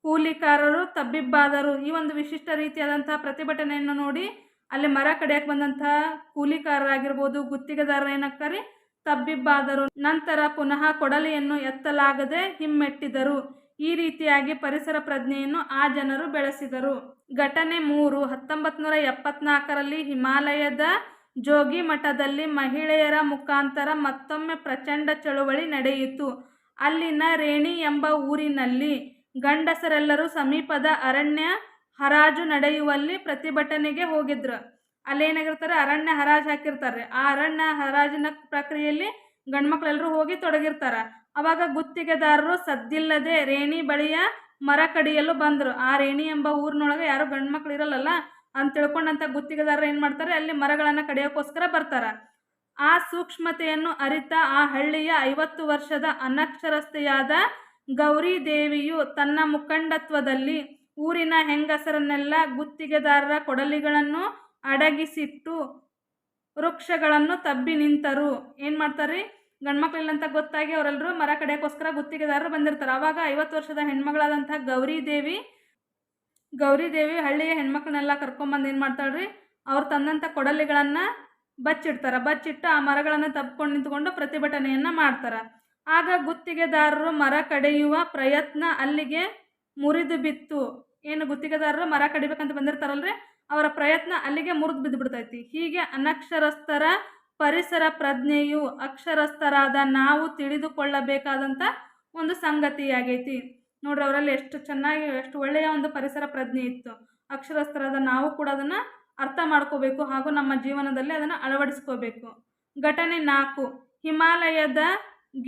ಕೂಲಿಕಾರರು ತಬ್ಬಿಬ್ಬಾದರು. ಈ ಒಂದು ವಿಶಿಷ್ಟ ರೀತಿಯಾದಂತಹ ಪ್ರತಿಭಟನೆಯನ್ನು ನೋಡಿ ಅಲ್ಲಿ ಮರ ಕಡಿಯಕ್ಕೆ ಬಂದಂತಹ ಕೂಲಿಕಾರರಾಗಿರ್ಬೋದು, ಗುತ್ತಿಗೆದಾರರು ಏನಕ್ಕಾರಿ? ತಬ್ಬಿಬ್ಬಾದರು. ನಂತರ ಪುನಃ ಕೊಡಲಿಯನ್ನು ಎತ್ತಲಾಗದೆ ಹಿಮ್ಮೆಟ್ಟಿದರು. ಈ ರೀತಿಯಾಗಿ ಪರಿಸರ ಪ್ರಜ್ಞೆಯನ್ನು ಆ ಜನರು ಬೆಳೆಸಿದರು. ಘಟನೆ ಮೂರು ಹತ್ತೊಂಬತ್ತು ನೂರ ಎಪ್ಪತ್ನಾಲ್ಕರಲ್ಲಿ ಹಿಮಾಲಯದ ಜೋಗಿ ಮಠದಲ್ಲಿ ಮಹಿಳೆಯರ ಮುಖಾಂತರ ಮತ್ತೊಮ್ಮೆ ಪ್ರಚಂಡ ಚಳುವಳಿ ನಡೆಯಿತು. ಅಲ್ಲಿನ ರೇಣಿ ಎಂಬ ಊರಿನಲ್ಲಿ ಗಂಡಸರೆಲ್ಲರೂ ಸಮೀಪದ ಅರಣ್ಯ ಹರಾಜು ನಡೆಯುವಲ್ಲಿ ಪ್ರತಿಭಟನೆಗೆ ಹೋಗಿದ್ರು. ಅಲ್ಲೇನಾಗಿರ್ತಾರೆ ಅರಣ್ಯ ಹರಾಜು ಹಾಕಿರ್ತಾರೆ. ಆ ಅರಣ್ಯ ಹರಾಜಿನ ಪ್ರಕ್ರಿಯೆಯಲ್ಲಿ ಗಂಡ್ಮಕ್ಳೆಲ್ಲರೂ ಹೋಗಿ ತೊಡಗಿರ್ತಾರೆ. ಅವಾಗ ಗುತ್ತಿಗೆದಾರರು ಸದ್ದಿಲ್ಲದೆ ರೇಣಿ ಬಳಿಯ ಮರ ಕಡಿಯಲು ಬಂದರು. ಆ ರೇಣಿ ಎಂಬ ಊರಿನೊಳಗೆ ಯಾರು ಗಂಡ್ಮಕ್ಳು ಇರಲ್ಲಲ್ಲ? ಅಂತ ತಿಳ್ಕೊಂಡಂಥ ಗುತ್ತಿಗೆದಾರರು ಏನು ಮಾಡ್ತಾರೆ? ಅಲ್ಲಿ ಮರಗಳನ್ನು ಕಡಿಯೋಕ್ಕೋಸ್ಕರ ಬರ್ತಾರೆ. ಆ ಸೂಕ್ಷ್ಮತೆಯನ್ನು ಅರಿತ ಆ ಹಳ್ಳಿಯ ಐವತ್ತು ವರ್ಷದ ಅನಕ್ಷರಸ್ಥೆಯಾದ ಗೌರಿ ದೇವಿಯು ತನ್ನ ಮುಖಂಡತ್ವದಲ್ಲಿ ಊರಿನ ಹೆಂಗಸರನ್ನೆಲ್ಲ ಗುತ್ತಿಗೆದಾರರ ಕೊಡಲಿಗಳನ್ನು ಅಡಗಿಸಿಟ್ಟು ವೃಕ್ಷಗಳನ್ನು ತಬ್ಬಿ ನಿಂತರು. ಏನು ಮಾಡ್ತಾರೆ ಗಂಡ್ಮಕ್ಳಿಲ್ಲ ಅಂತ ಗೊತ್ತಾಗಿ ಅವರೆಲ್ಲರೂ ಮರ ಕಡಿಯೋಕ್ಕೋಸ್ಕರ ಗುತ್ತಿಗೆದಾರರು ಬಂದಿರ್ತಾರೆ. ಆವಾಗ ಐವತ್ತು ವರ್ಷದ ಹೆಣ್ಮಗಳಾದಂಥ ಗೌರಿ ದೇವಿ ಗೌರಿ ದೇವಿ ಹಳ್ಳಿಯ ಹೆಣ್ಮಕ್ಳನ್ನೆಲ್ಲ ಕರ್ಕೊಂಬಂದು ಏನು ಮಾಡ್ತಾಳ್ರಿ? ಅವ್ರು ತಂದಂಥ ಕೊಡಲಿಗಳನ್ನು ಬಚ್ಚಿಡ್ತಾರೆ. ಬಚ್ಚಿಟ್ಟು ಆ ಮರಗಳನ್ನು ತಪ್ಕೊಂಡು ನಿಂತ್ಕೊಂಡು ಪ್ರತಿಭಟನೆಯನ್ನು ಮಾಡ್ತಾರೆ. ಆಗ ಗುತ್ತಿಗೆದಾರರು ಮರ ಕಡೆಯುವ ಪ್ರಯತ್ನ ಅಲ್ಲಿಗೆ ಮುರಿದು ಬಿತ್ತು. ಏನು ಗುತ್ತಿಗೆದಾರರು ಮರ ಕಡಿಬೇಕಂತ ಬಂದಿರ್ತಾರಲ್ರಿ? ಅವರ ಪ್ರಯತ್ನ ಅಲ್ಲಿಗೆ ಮುರಿದು ಬಿದ್ದು ಹೀಗೆ ಅನಕ್ಷರಸ್ಥರ ಪರಿಸರ ಪ್ರಜ್ಞೆಯು ಅಕ್ಷರಸ್ಥರಾದ ನಾವು ತಿಳಿದುಕೊಳ್ಳಬೇಕಾದಂಥ ಒಂದು ಸಂಗತಿಯಾಗೈತಿ. ನೋಡ್ರಿ ಅವರಲ್ಲಿ ಎಷ್ಟು ಚೆನ್ನಾಗಿ, ಎಷ್ಟು ಒಳ್ಳೆಯ ಒಂದು ಪರಿಸರ ಪ್ರಜ್ಞೆ ಇತ್ತು. ಅಕ್ಷರಸ್ಥರಾದ ನಾವು ಕೂಡ ಅದನ್ನು ಅರ್ಥ ಮಾಡ್ಕೋಬೇಕು ಹಾಗೂ ನಮ್ಮ ಜೀವನದಲ್ಲಿ ಅದನ್ನು ಅಳವಡಿಸ್ಕೋಬೇಕು. ಘಟನೆ ನಾಲ್ಕು, ಹಿಮಾಲಯದ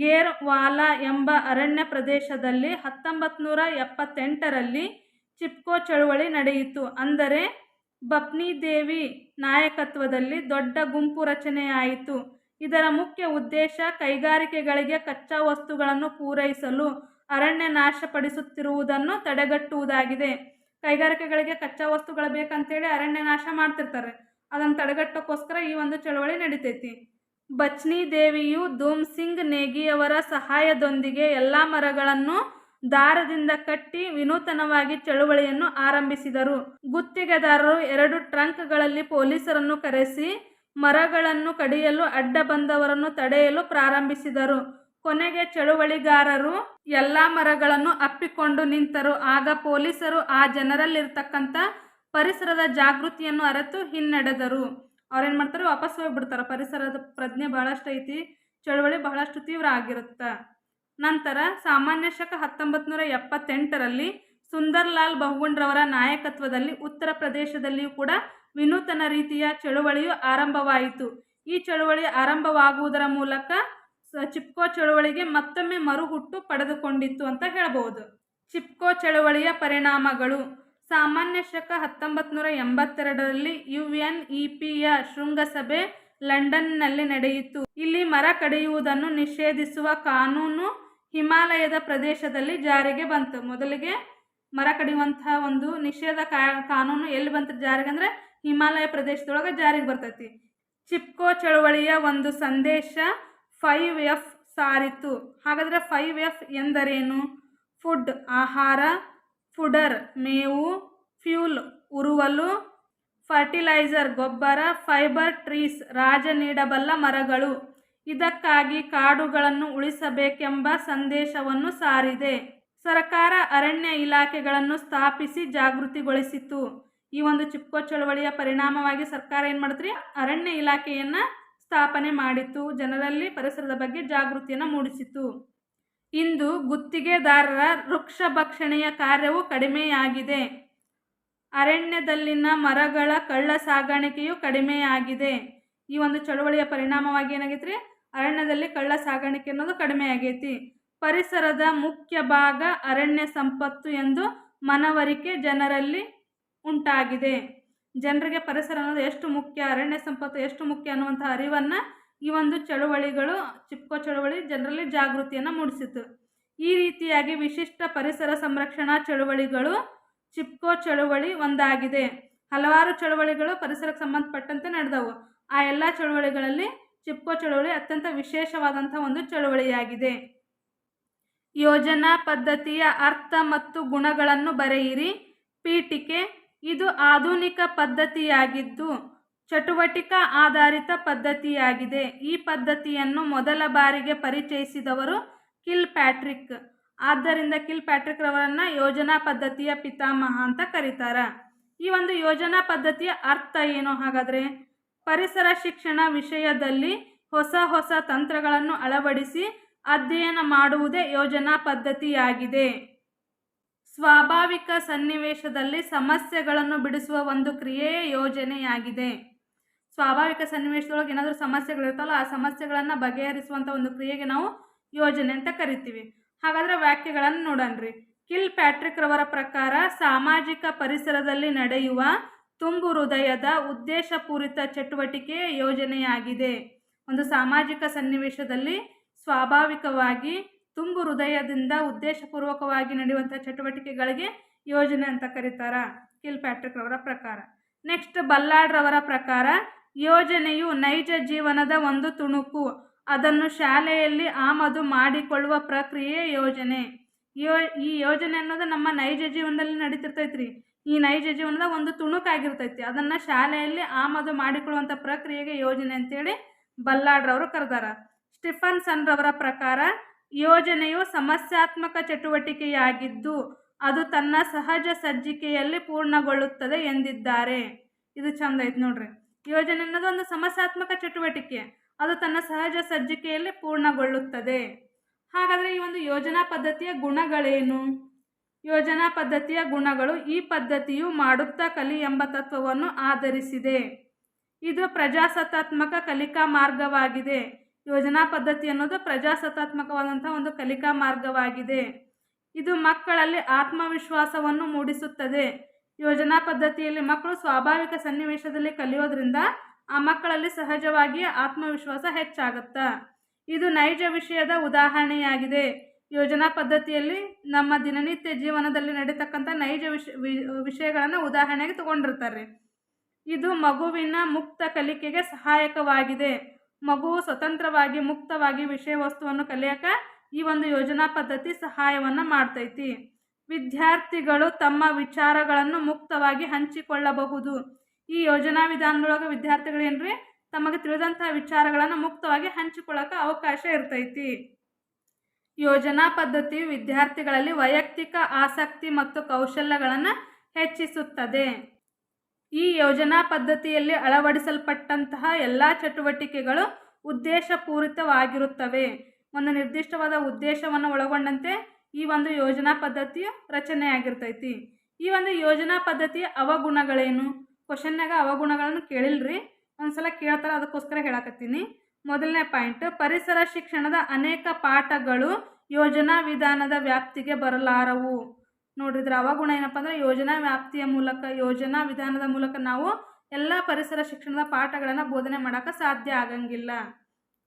ಗೇರ್ವಾಲಾ ಎಂಬ ಅರಣ್ಯ ಪ್ರದೇಶದಲ್ಲಿ ಹತ್ತೊಂಬತ್ತು ನೂರ ಎಪ್ಪತ್ತೆಂಟರಲ್ಲಿ ಚಿಪ್ಕೋ ಚಳುವಳಿ ನಡೆಯಿತು. ಅಂದರೆ ಬಪ್ನಿ ದೇವಿ ನಾಯಕತ್ವದಲ್ಲಿ ದೊಡ್ಡ ಗುಂಪು ರಚನೆಯಾಯಿತು. ಇದರ ಮುಖ್ಯ ಉದ್ದೇಶ ಕೈಗಾರಿಕೆಗಳಿಗೆ ಕಚ್ಚಾ ವಸ್ತುಗಳನ್ನು ಪೂರೈಸಲು ಅರಣ್ಯ ನಾಶಪಡಿಸುತ್ತಿರುವುದನ್ನು ತಡೆಗಟ್ಟುವುದಾಗಿದೆ. ಕೈಗಾರಿಕೆಗಳಿಗೆ ಕಚ್ಚಾ ವಸ್ತುಗಳು ಬೇಕಂತೇಳಿ ಅರಣ್ಯ ನಾಶ ಮಾಡ್ತಿರ್ತಾರೆ. ಅದನ್ನು ತಡೆಗಟ್ಟೋಕ್ಕೋಸ್ಕರ ಈ ಒಂದು ಚಳವಳಿ ನಡೀತೈತಿ. ಬಚ್ನಿ ದೇವಿಯು ಧೂಮ್ ಸಿಂಗ್ ನೇಗಿಯವರ ಸಹಾಯದೊಂದಿಗೆ ಎಲ್ಲ ಮರಗಳನ್ನು ದಾರದಿಂದ ಕಟ್ಟಿ ವಿನೂತನವಾಗಿ ಚಳುವಳಿಯನ್ನು ಆರಂಭಿಸಿದರು. ಗುತ್ತಿಗೆದಾರರು ಎರಡು ಟ್ರಂಕ್ಗಳಲ್ಲಿ ಪೊಲೀಸರನ್ನು ಕರೆಸಿ ಮರಗಳನ್ನು ಕಡಿಯಲು, ಅಡ್ಡ ಬಂದವರನ್ನು ತಡೆಯಲು ಪ್ರಾರಂಭಿಸಿದರು. ಕೊನೆಗೆ ಚಳುವಳಿಗಾರರು ಎಲ್ಲ ಮರಗಳನ್ನು ಅಪ್ಪಿಕೊಂಡು ನಿಂತರು. ಆಗ ಪೊಲೀಸರು ಆ ಜನರಲ್ಲಿರ್ತಕ್ಕಂಥ ಪರಿಸರದ ಜಾಗೃತಿಯನ್ನು ಅರಿತು ಹಿನ್ನಡೆದರು. ಅವ್ರೇನು ಮಾಡ್ತಾರೆ ವಾಪಸ್ ಹೋಗ್ಬಿಡ್ತಾರೆ. ಪರಿಸರದ ಪ್ರಜ್ಞೆ ಬಹಳಷ್ಟು ಐತಿ, ಚಳುವಳಿ ಬಹಳಷ್ಟು ತೀವ್ರ ಆಗಿರುತ್ತೆ? ನಂತರ ಸಾಮಾನ್ಯ ಶಕ ಹತ್ತೊಂಬತ್ತು ನೂರ ಎಪ್ಪತ್ತೆಂಟರಲ್ಲಿ ಸುಂದರ್ಲಾಲ್ ಬಹುಗುಂಡ್ರವರ ನಾಯಕತ್ವದಲ್ಲಿ ಉತ್ತರ ಪ್ರದೇಶದಲ್ಲಿಯೂ ಕೂಡ ವಿನೂತನ ರೀತಿಯ ಚಳುವಳಿಯು ಆರಂಭವಾಯಿತು. ಈ ಚಳುವಳಿ ಆರಂಭವಾಗುವುದರ ಮೂಲಕ ಚಿಪ್ಕೋ ಚಳುವಳಿಗೆ ಮತ್ತೊಮ್ಮೆ ಮರುಹುಟ್ಟು ಪಡೆದುಕೊಂಡಿತ್ತು ಅಂತ ಹೇಳಬಹುದು. ಚಿಪ್ಕೋ ಚಳುವಳಿಯ ಪರಿಣಾಮಗಳು. ಸಾಮಾನ್ಯ ಶಕ ಹತ್ತೊಂಬತ್ತು ನೂರ ಎಂಬತ್ತೆರಡರಲ್ಲಿ ಯು ಎನ್ ಇ ಪಿಯ ಶೃಂಗಸಭೆ ಲಂಡನ್ನಲ್ಲಿ ನಡೆಯಿತು. ಇಲ್ಲಿ ಮರ ಕಡಿಯುವುದನ್ನು ನಿಷೇಧಿಸುವ ಕಾನೂನು ಹಿಮಾಲಯದ ಪ್ರದೇಶದಲ್ಲಿ ಜಾರಿಗೆ ಬಂತು. ಮೊದಲಿಗೆ ಮರ ಕಡಿಯುವಂತಹ ಒಂದು ನಿಷೇಧ ಕಾನೂನು ಎಲ್ಲಿ ಬಂತು ಜಾರಿಗೆ ಅಂದರೆ ಹಿಮಾಲಯ ಪ್ರದೇಶದೊಳಗೆ ಜಾರಿಗೆ ಬರ್ತೈತಿ. ಚಿಪ್ಕೋ ಚಳವಳಿಯ ಒಂದು ಸಂದೇಶ ಫೈವ್ ಎಫ್ ಸಾರಿತು. ಹಾಗಾದರೆ ಫೈವ್ ಎಫ್ ಎಂದರೇನು? ಫುಡ್, ಆಹಾರ, ಫುಡರ್, ಮೇವು, ಫ್ಯೂಲ್, ಉರುವಲು, ಫರ್ಟಿಲೈಸರ್, ಗೊಬ್ಬರ, ಫೈಬರ್, ಟ್ರೀಸ್, ರಾಜ ನೀಡಬಲ್ಲ ಮರಗಳು. ಇದಕ್ಕಾಗಿ ಕಾಡುಗಳನ್ನು ಉಳಿಸಬೇಕೆಂಬ ಸಂದೇಶವನ್ನು ಸಾರಿದೆ. ಸರ್ಕಾರ ಅರಣ್ಯ ಇಲಾಖೆಗಳನ್ನು ಸ್ಥಾಪಿಸಿ ಜಾಗೃತಿಗೊಳಿಸಿತು. ಈ ಒಂದು ಚಿಪ್ಕೋ ಚಳವಳಿಯ ಪರಿಣಾಮವಾಗಿ ಸರ್ಕಾರ ಏನು ಮಾಡಿದ್ರಿ ಅರಣ್ಯ ಇಲಾಖೆಯನ್ನು ಸ್ಥಾಪನೆ ಮಾಡಿತು ಜನರಲ್ಲಿ ಪರಿಸರದ ಬಗ್ಗೆ ಜಾಗೃತಿಯನ್ನು ಮೂಡಿಸಿತು ಇಂದು ಗುತ್ತಿಗೆದಾರರ ವೃಕ್ಷ ಭಕ್ಷಣೆಯ ಕಾರ್ಯವು ಕಡಿಮೆಯಾಗಿದೆ. ಅರಣ್ಯದಲ್ಲಿನ ಮರಗಳ ಕಳ್ಳ ಸಾಗಾಣಿಕೆಯು ಕಡಿಮೆಯಾಗಿದೆ. ಈ ಒಂದು ಚಳುವಳಿಯ ಪರಿಣಾಮವಾಗಿ ಏನಾಗೈತ್ರಿ? ಅರಣ್ಯದಲ್ಲಿ ಕಳ್ಳ ಸಾಗಾಣಿಕೆ ಅನ್ನೋದು ಕಡಿಮೆ ಆಗೈತಿ. ಪರಿಸರದ ಮುಖ್ಯ ಭಾಗ ಅರಣ್ಯ ಸಂಪತ್ತು ಎಂದು ಮನವರಿಕೆ ಜನರಲ್ಲಿ ಉಂಟಾಗಿದೆ. ಜನರಿಗೆ ಪರಿಸರ ಅನ್ನೋದು ಎಷ್ಟು ಮುಖ್ಯ, ಅರಣ್ಯ ಸಂಪತ್ತು ಎಷ್ಟು ಮುಖ್ಯ ಅನ್ನುವಂಥ ಅರಿವನ್ನು ಈ ಒಂದು ಚಳುವಳಿಗಳು, ಚಿಪ್ಕೋ ಚಳುವಳಿ ಜನರಲ್ಲಿ ಜಾಗೃತಿಯನ್ನು ಮೂಡಿಸಿತು. ಈ ರೀತಿಯಾಗಿ ವಿಶಿಷ್ಟ ಪರಿಸರ ಸಂರಕ್ಷಣಾ ಚಳುವಳಿಗಳು ಚಿಪ್ಕೋ ಚಳುವಳಿ ಒಂದಾಗಿದೆ. ಹಲವಾರು ಚಳುವಳಿಗಳು ಪರಿಸರಕ್ಕೆ ಸಂಬಂಧಪಟ್ಟಂತೆ ನಡೆದವು. ಆ ಎಲ್ಲ ಚಳುವಳಿಗಳಲ್ಲಿ ಚಿಪ್ಕೋ ಚಳುವಳಿ ಅತ್ಯಂತ ವಿಶೇಷವಾದಂಥ ಒಂದು ಚಳುವಳಿಯಾಗಿದೆ. ಯೋಜನಾ ಪದ್ಧತಿಯ ಅರ್ಥ ಮತ್ತು ಗುಣಗಳನ್ನು ಬರೆಯಿರಿ. ಪೀಠಿಕೆ, ಇದು ಆಧುನಿಕ ಪದ್ಧತಿಯಾಗಿದ್ದು ಚಟುವಟಿಕಾ ಆಧಾರಿತ ಪದ್ಧತಿಯಾಗಿದೆ. ಈ ಪದ್ಧತಿಯನ್ನು ಮೊದಲ ಬಾರಿಗೆ ಪರಿಚಯಿಸಿದವರು ಕಿಲ್ ಪ್ಯಾಟ್ರಿಕ್. ಆದ್ದರಿಂದ ಕಿಲ್ ಪ್ಯಾಟ್ರಿಕ್ ರವರನ್ನ ಯೋಜನಾ ಪದ್ಧತಿಯ ಪಿತಾಮಹ ಅಂತ ಕರೀತಾರ. ಈ ಒಂದು ಯೋಜನಾ ಪದ್ಧತಿಯ ಅರ್ಥ ಏನು ಹಾಗಾದರೆ? ಪರಿಸರ ಶಿಕ್ಷಣ ವಿಷಯದಲ್ಲಿ ಹೊಸ ಹೊಸ ತಂತ್ರಗಳನ್ನು ಅಳವಡಿಸಿ ಅಧ್ಯಯನ ಮಾಡುವುದೇ ಯೋಜನಾ ಪದ್ಧತಿಯಾಗಿದೆ. ಸ್ವಾಭಾವಿಕ ಸನ್ನಿವೇಶದಲ್ಲಿ ಸಮಸ್ಯೆಗಳನ್ನು ಬಿಡಿಸುವ ಒಂದು ಕ್ರಿಯೆಯೇ ಯೋಜನೆಯಾಗಿದೆ. ಸ್ವಾಭಾವಿಕ ಸನ್ನಿವೇಶದೊಳಗೆ ಏನಾದರೂ ಸಮಸ್ಯೆಗಳಿರ್ತಲ್ಲ ಆ ಸಮಸ್ಯೆಗಳನ್ನು ಬಗೆಹರಿಸುವಂಥ ಒಂದು ಕ್ರಿಯೆಗೆ ನಾವು ಯೋಜನೆ ಅಂತ ಕರಿತೀವಿ. ಹಾಗಾದರೆ ವಾಕ್ಯಗಳನ್ನು ನೋಡೋಣ್ರಿ ಕಿಲ್ ಪ್ಯಾಟ್ರಿಕ್ ರವರ ಪ್ರಕಾರ ಸಾಮಾಜಿಕ ಪರಿಸರದಲ್ಲಿ ನಡೆಯುವ ತುಂಬು ಹೃದಯದ ಉದ್ದೇಶಪೂರಿತ ಚಟುವಟಿಕೆ ಯೋಜನೆಯಾಗಿದೆ. ಒಂದು ಸಾಮಾಜಿಕ ಸನ್ನಿವೇಶದಲ್ಲಿ ಸ್ವಾಭಾವಿಕವಾಗಿ ತುಂಬು ಹೃದಯದಿಂದ ಉದ್ದೇಶಪೂರ್ವಕವಾಗಿ ನಡೆಯುವಂಥ ಚಟುವಟಿಕೆಗಳಿಗೆ ಯೋಜನೆ ಅಂತ ಕರೀತಾರ ಕಿಲ್ ಪ್ಯಾಟ್ರಿಕ್ ಅವರ ಪ್ರಕಾರ. ನೆಕ್ಸ್ಟ್ ಬಲ್ಲಾಡ್ರವರ ಪ್ರಕಾರ, ಯೋಜನೆಯು ನೈಜ ಜೀವನದ ಒಂದು ತುಣುಕು. ಅದನ್ನು ಶಾಲೆಯಲ್ಲಿ ಆಮದು ಮಾಡಿಕೊಳ್ಳುವ ಪ್ರಕ್ರಿಯೆ ಯೋಜನೆ. ಯೋ, ಈ ಯೋಜನೆ ಅನ್ನೋದು ನಮ್ಮ ನೈಜ ಜೀವನದಲ್ಲಿ ನಡೀತಿರ್ತೈತ್ರಿ. ಈ ನೈಜ ಜೀವನದ ಒಂದು ತುಣುಕಾಗಿರ್ತೈತಿ. ಅದನ್ನು ಶಾಲೆಯಲ್ಲಿ ಆಮದು ಮಾಡಿಕೊಳ್ಳುವಂಥ ಪ್ರಕ್ರಿಯೆಗೆ ಯೋಜನೆ ಅಂತೇಳಿ ಬಲ್ಲಾಡ್ರವರು ಕರೆದಾರ. ಸ್ಟಿಫನ್ಸನ್ರವರ ಪ್ರಕಾರ ಯೋಜನೆಯು ಸಮಸ್ಯಾತ್ಮಕ ಚಟುವಟಿಕೆಯಾಗಿದ್ದು, ಅದು ತನ್ನ ಸಹಜ ಸಜ್ಜಿಕೆಯಲ್ಲಿ ಪೂರ್ಣಗೊಳ್ಳುತ್ತದೆ ಎಂದಿದ್ದಾರೆ. ಇದು ಚಂದ ಐತೆ ನೋಡ್ರಿ. ಯೋಜನೆ ಅನ್ನೋದು ಒಂದು ಸಮಸ್ಯಾತ್ಮಕ ಚಟುವಟಿಕೆ. ಅದು ತನ್ನ ಸಹಜ ಸಜ್ಜಿಕೆಯಲ್ಲಿ ಪೂರ್ಣಗೊಳ್ಳುತ್ತದೆ. ಹಾಗಾದರೆ ಈ ಒಂದು ಯೋಜನಾ ಪದ್ಧತಿಯ ಗುಣಗಳೇನು? ಯೋಜನಾ ಪದ್ಧತಿಯ ಗುಣಗಳು ಈ ಪದ್ಧತಿಯು ಮಾಡುತ್ತಾ ಕಲಿ ಎಂಬ ತತ್ವವನ್ನು ಆಧರಿಸಿದೆ. ಇದು ಪ್ರಜಾಸತ್ತಾತ್ಮಕ ಕಲಿಕಾ ಮಾರ್ಗವಾಗಿದೆ. ಯೋಜನಾ ಪದ್ಧತಿ ಅನ್ನೋದು ಪ್ರಜಾಸತ್ತಾತ್ಮಕವಾದಂಥ ಒಂದು ಕಲಿಕಾ ಮಾರ್ಗವಾಗಿದೆ. ಇದು ಮಕ್ಕಳಲ್ಲಿ ಆತ್ಮವಿಶ್ವಾಸವನ್ನು ಮೂಡಿಸುತ್ತದೆ. ಯೋಜನಾ ಪದ್ಧತಿಯಲ್ಲಿ ಮಕ್ಕಳು ಸ್ವಾಭಾವಿಕ ಸನ್ನಿವೇಶದಲ್ಲಿ ಕಲಿಯೋದ್ರಿಂದ ಆ ಮಕ್ಕಳಲ್ಲಿ ಸಹಜವಾಗಿ ಆತ್ಮವಿಶ್ವಾಸ ಹೆಚ್ಚಾಗುತ್ತಾ. ಇದು ನೈಜ ವಿಷಯದ ಉದಾಹರಣೆಯಾಗಿದೆ. ಯೋಜನಾ ಪದ್ಧತಿಯಲ್ಲಿ ನಮ್ಮ ದಿನನಿತ್ಯ ಜೀವನದಲ್ಲಿ ನಡೀತಕ್ಕಂಥ ನೈಜ ವಿಷ ವಿಷಯಗಳನ್ನು ಉದಾಹರಣೆಗೆ ತಗೊಂಡಿರ್ತಾರೆ. ಇದು ಮಗುವಿನ ಮುಕ್ತ ಕಲಿಕೆಗೆ ಸಹಾಯಕವಾಗಿದೆ. ಮಗುವು ಸ್ವತಂತ್ರವಾಗಿ, ಮುಕ್ತವಾಗಿ ವಿಷಯ ವಸ್ತುವನ್ನು ಕಲಿಯಕ್ಕೆ ಈ ಒಂದು ಯೋಜನಾ ಪದ್ಧತಿ ಸಹಾಯವನ್ನು ಮಾಡ್ತೈತಿ. ವಿದ್ಯಾರ್ಥಿಗಳು ತಮ್ಮ ವಿಚಾರಗಳನ್ನು ಮುಕ್ತವಾಗಿ ಹಂಚಿಕೊಳ್ಳಬಹುದು. ಈ ಯೋಜನಾ ವಿಧಾನದೊಳಗೆ ವಿದ್ಯಾರ್ಥಿಗಳೇನ್ರಿ? ತಮಗೆ ತಿಳಿದಂತಹ ವಿಚಾರಗಳನ್ನು ಮುಕ್ತವಾಗಿ ಹಂಚಿಕೊಳ್ಳೋಕೆ ಅವಕಾಶ ಇರ್ತೈತಿ. ಯೋಜನಾ ಪದ್ಧತಿಯು ವಿದ್ಯಾರ್ಥಿಗಳಲ್ಲಿ ವೈಯಕ್ತಿಕ ಆಸಕ್ತಿ ಮತ್ತು ಕೌಶಲ್ಯಗಳನ್ನು ಹೆಚ್ಚಿಸುತ್ತದೆ. ಈ ಯೋಜನಾ ಪದ್ಧತಿಯಲ್ಲಿ ಅಳವಡಿಸಲ್ಪಟ್ಟಂತಹ ಎಲ್ಲ ಚಟುವಟಿಕೆಗಳು ಉದ್ದೇಶಪೂರಿತವಾಗಿರುತ್ತವೆ. ಒಂದು ನಿರ್ದಿಷ್ಟವಾದ ಉದ್ದೇಶವನ್ನು ಒಳಗೊಂಡಂತೆ ಈ ಒಂದು ಯೋಜನಾ ಪದ್ಧತಿಯು ರಚನೆಯಾಗಿರ್ತೈತಿ. ಈ ಒಂದು ಯೋಜನಾ ಪದ್ಧತಿಯ ಅವಗುಣಗಳೇನು? ಕ್ವಶನ್ನಾಗ ಅವಗುಣಗಳನ್ನು ಕೇಳಿಲ್ರಿ. ಒಂದ್ಸಲ ಕೇಳ್ತಾರೆ, ಅದಕ್ಕೋಸ್ಕರ ಹೇಳಕತ್ತೀನಿ. ಮೊದಲನೇ ಪಾಯಿಂಟ್, ಪರಿಸರ ಶಿಕ್ಷಣದ ಅನೇಕ ಪಾಠಗಳು ಯೋಜನಾ ವಿಧಾನದ ವ್ಯಾಪ್ತಿಗೆ ಬರಲಾರವು. ನೋಡಿದ್ರೆ ಅವಗುಣ ಏನಪ್ಪ ಅಂದರೆ ಯೋಜನಾ ವ್ಯಾಪ್ತಿಯ ಮೂಲಕ, ಯೋಜನಾ ವಿಧಾನದ ಮೂಲಕ ನಾವು ಎಲ್ಲ ಪರಿಸರ ಶಿಕ್ಷಣದ ಪಾಠಗಳನ್ನು ಬೋಧನೆ ಮಾಡೋಕ್ಕೆ ಸಾಧ್ಯ ಆಗಂಗಿಲ್ಲ.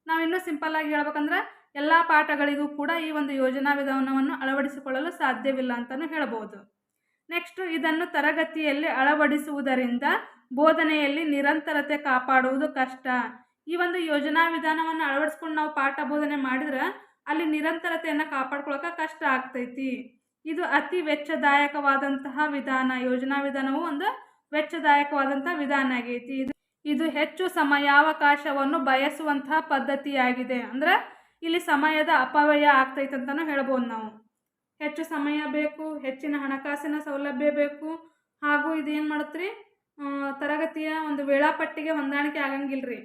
ನಾವು ಇನ್ನೂ ಸಿಂಪಲ್ ಆಗಿ ಹೇಳ್ಬೇಕಂದ್ರೆ ಎಲ್ಲ ಪಾಠಗಳಿಗೂ ಕೂಡ ಈ ಒಂದು ಯೋಜನಾ ವಿಧಾನವನ್ನು ಅಳವಡಿಸಿಕೊಳ್ಳಲು ಸಾಧ್ಯವಿಲ್ಲ ಅಂತಲೂ ಹೇಳ್ಬೋದು. ನೆಕ್ಸ್ಟು ಇದನ್ನು ತರಗತಿಯಲ್ಲಿ ಅಳವಡಿಸುವುದರಿಂದ ಬೋಧನೆಯಲ್ಲಿ ನಿರಂತರತೆ ಕಾಪಾಡುವುದು ಕಷ್ಟ. ಈ ಒಂದು ಯೋಜನಾ ವಿಧಾನವನ್ನು ಅಳವಡಿಸ್ಕೊಂಡು ನಾವು ಪಾಠ ಬೋಧನೆ ಮಾಡಿದ್ರೆ ಅಲ್ಲಿ ನಿರಂತರತೆಯನ್ನು ಕಾಪಾಡ್ಕೊಳ್ಳೋಕೆ ಕಷ್ಟ ಆಗ್ತೈತಿ. ಇದು ಅತಿ ವೆಚ್ಚದಾಯಕವಾದಂತಹ ವಿಧಾನ. ಯೋಜನಾ ವಿಧಾನವು ಒಂದು ವೆಚ್ಚದಾಯಕವಾದಂಥ ವಿಧಾನ ಆಗೈತಿ. ಇದು ಇದು ಹೆಚ್ಚು ಸಮಯಾವಕಾಶವನ್ನು ಬಯಸುವಂತಹ ಪದ್ಧತಿಯಾಗಿದೆ. ಅಂದ್ರೆ ಇಲ್ಲಿ ಸಮಯದ ಅಪವ್ಯಯ ಆಗ್ತೈತೆ ಅಂತಲೂ ಹೇಳ್ಬೋದು ನಾವು. ಹೆಚ್ಚು ಸಮಯ ಬೇಕು, ಹೆಚ್ಚಿನ ಹಣಕಾಸಿನ ಸೌಲಭ್ಯ ಬೇಕು. ಹಾಗೂ ಇದೇನು ಏನು ರೀ ತರಗತಿಯ ಒಂದು ವೇಳಾಪಟ್ಟಿಗೆ ಹೊಂದಾಣಿಕೆ ಆಗಂಗಿಲ್ಲ ರೀ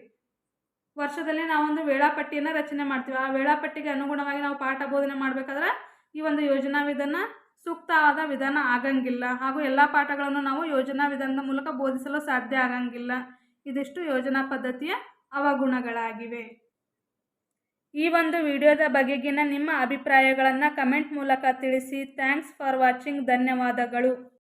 ವರ್ಷದಲ್ಲಿ ನಾವೊಂದು ವೇಳಾಪಟ್ಟಿಯನ್ನು ರಚನೆ ಮಾಡ್ತೀವಿ. ಆ ವೇಳಾಪಟ್ಟಿಗೆ ಅನುಗುಣವಾಗಿ ನಾವು ಪಾಠ ಬೋಧನೆ ಮಾಡಬೇಕಾದ್ರೆ ಈ ಒಂದು ಯೋಜನಾ ವಿಧಾನ ಸೂಕ್ತವಾದ ವಿಧಾನ ಆಗಂಗಿಲ್ಲ. ಹಾಗೂ ಎಲ್ಲ ಪಾಠಗಳನ್ನು ನಾವು ಯೋಜನಾ ವಿಧಾನದ ಮೂಲಕ ಬೋಧಿಸಲು ಸಾಧ್ಯ ಆಗಂಗಿಲ್ಲ. ಇದಿಷ್ಟು ಯೋಜನಾ ಪದ್ಧತಿಯ ಅವಗುಣಗಳಾಗಿವೆ. ಈ ಒಂದು ವಿಡಿಯೋದ ಬಗೆಗಿನ ನಿಮ್ಮ ಅಭಿಪ್ರಾಯಗಳನ್ನು ಕಮೆಂಟ್ ಮೂಲಕ ತಿಳಿಸಿ. Thanks for watching. ಧನ್ಯವಾದಗಳು.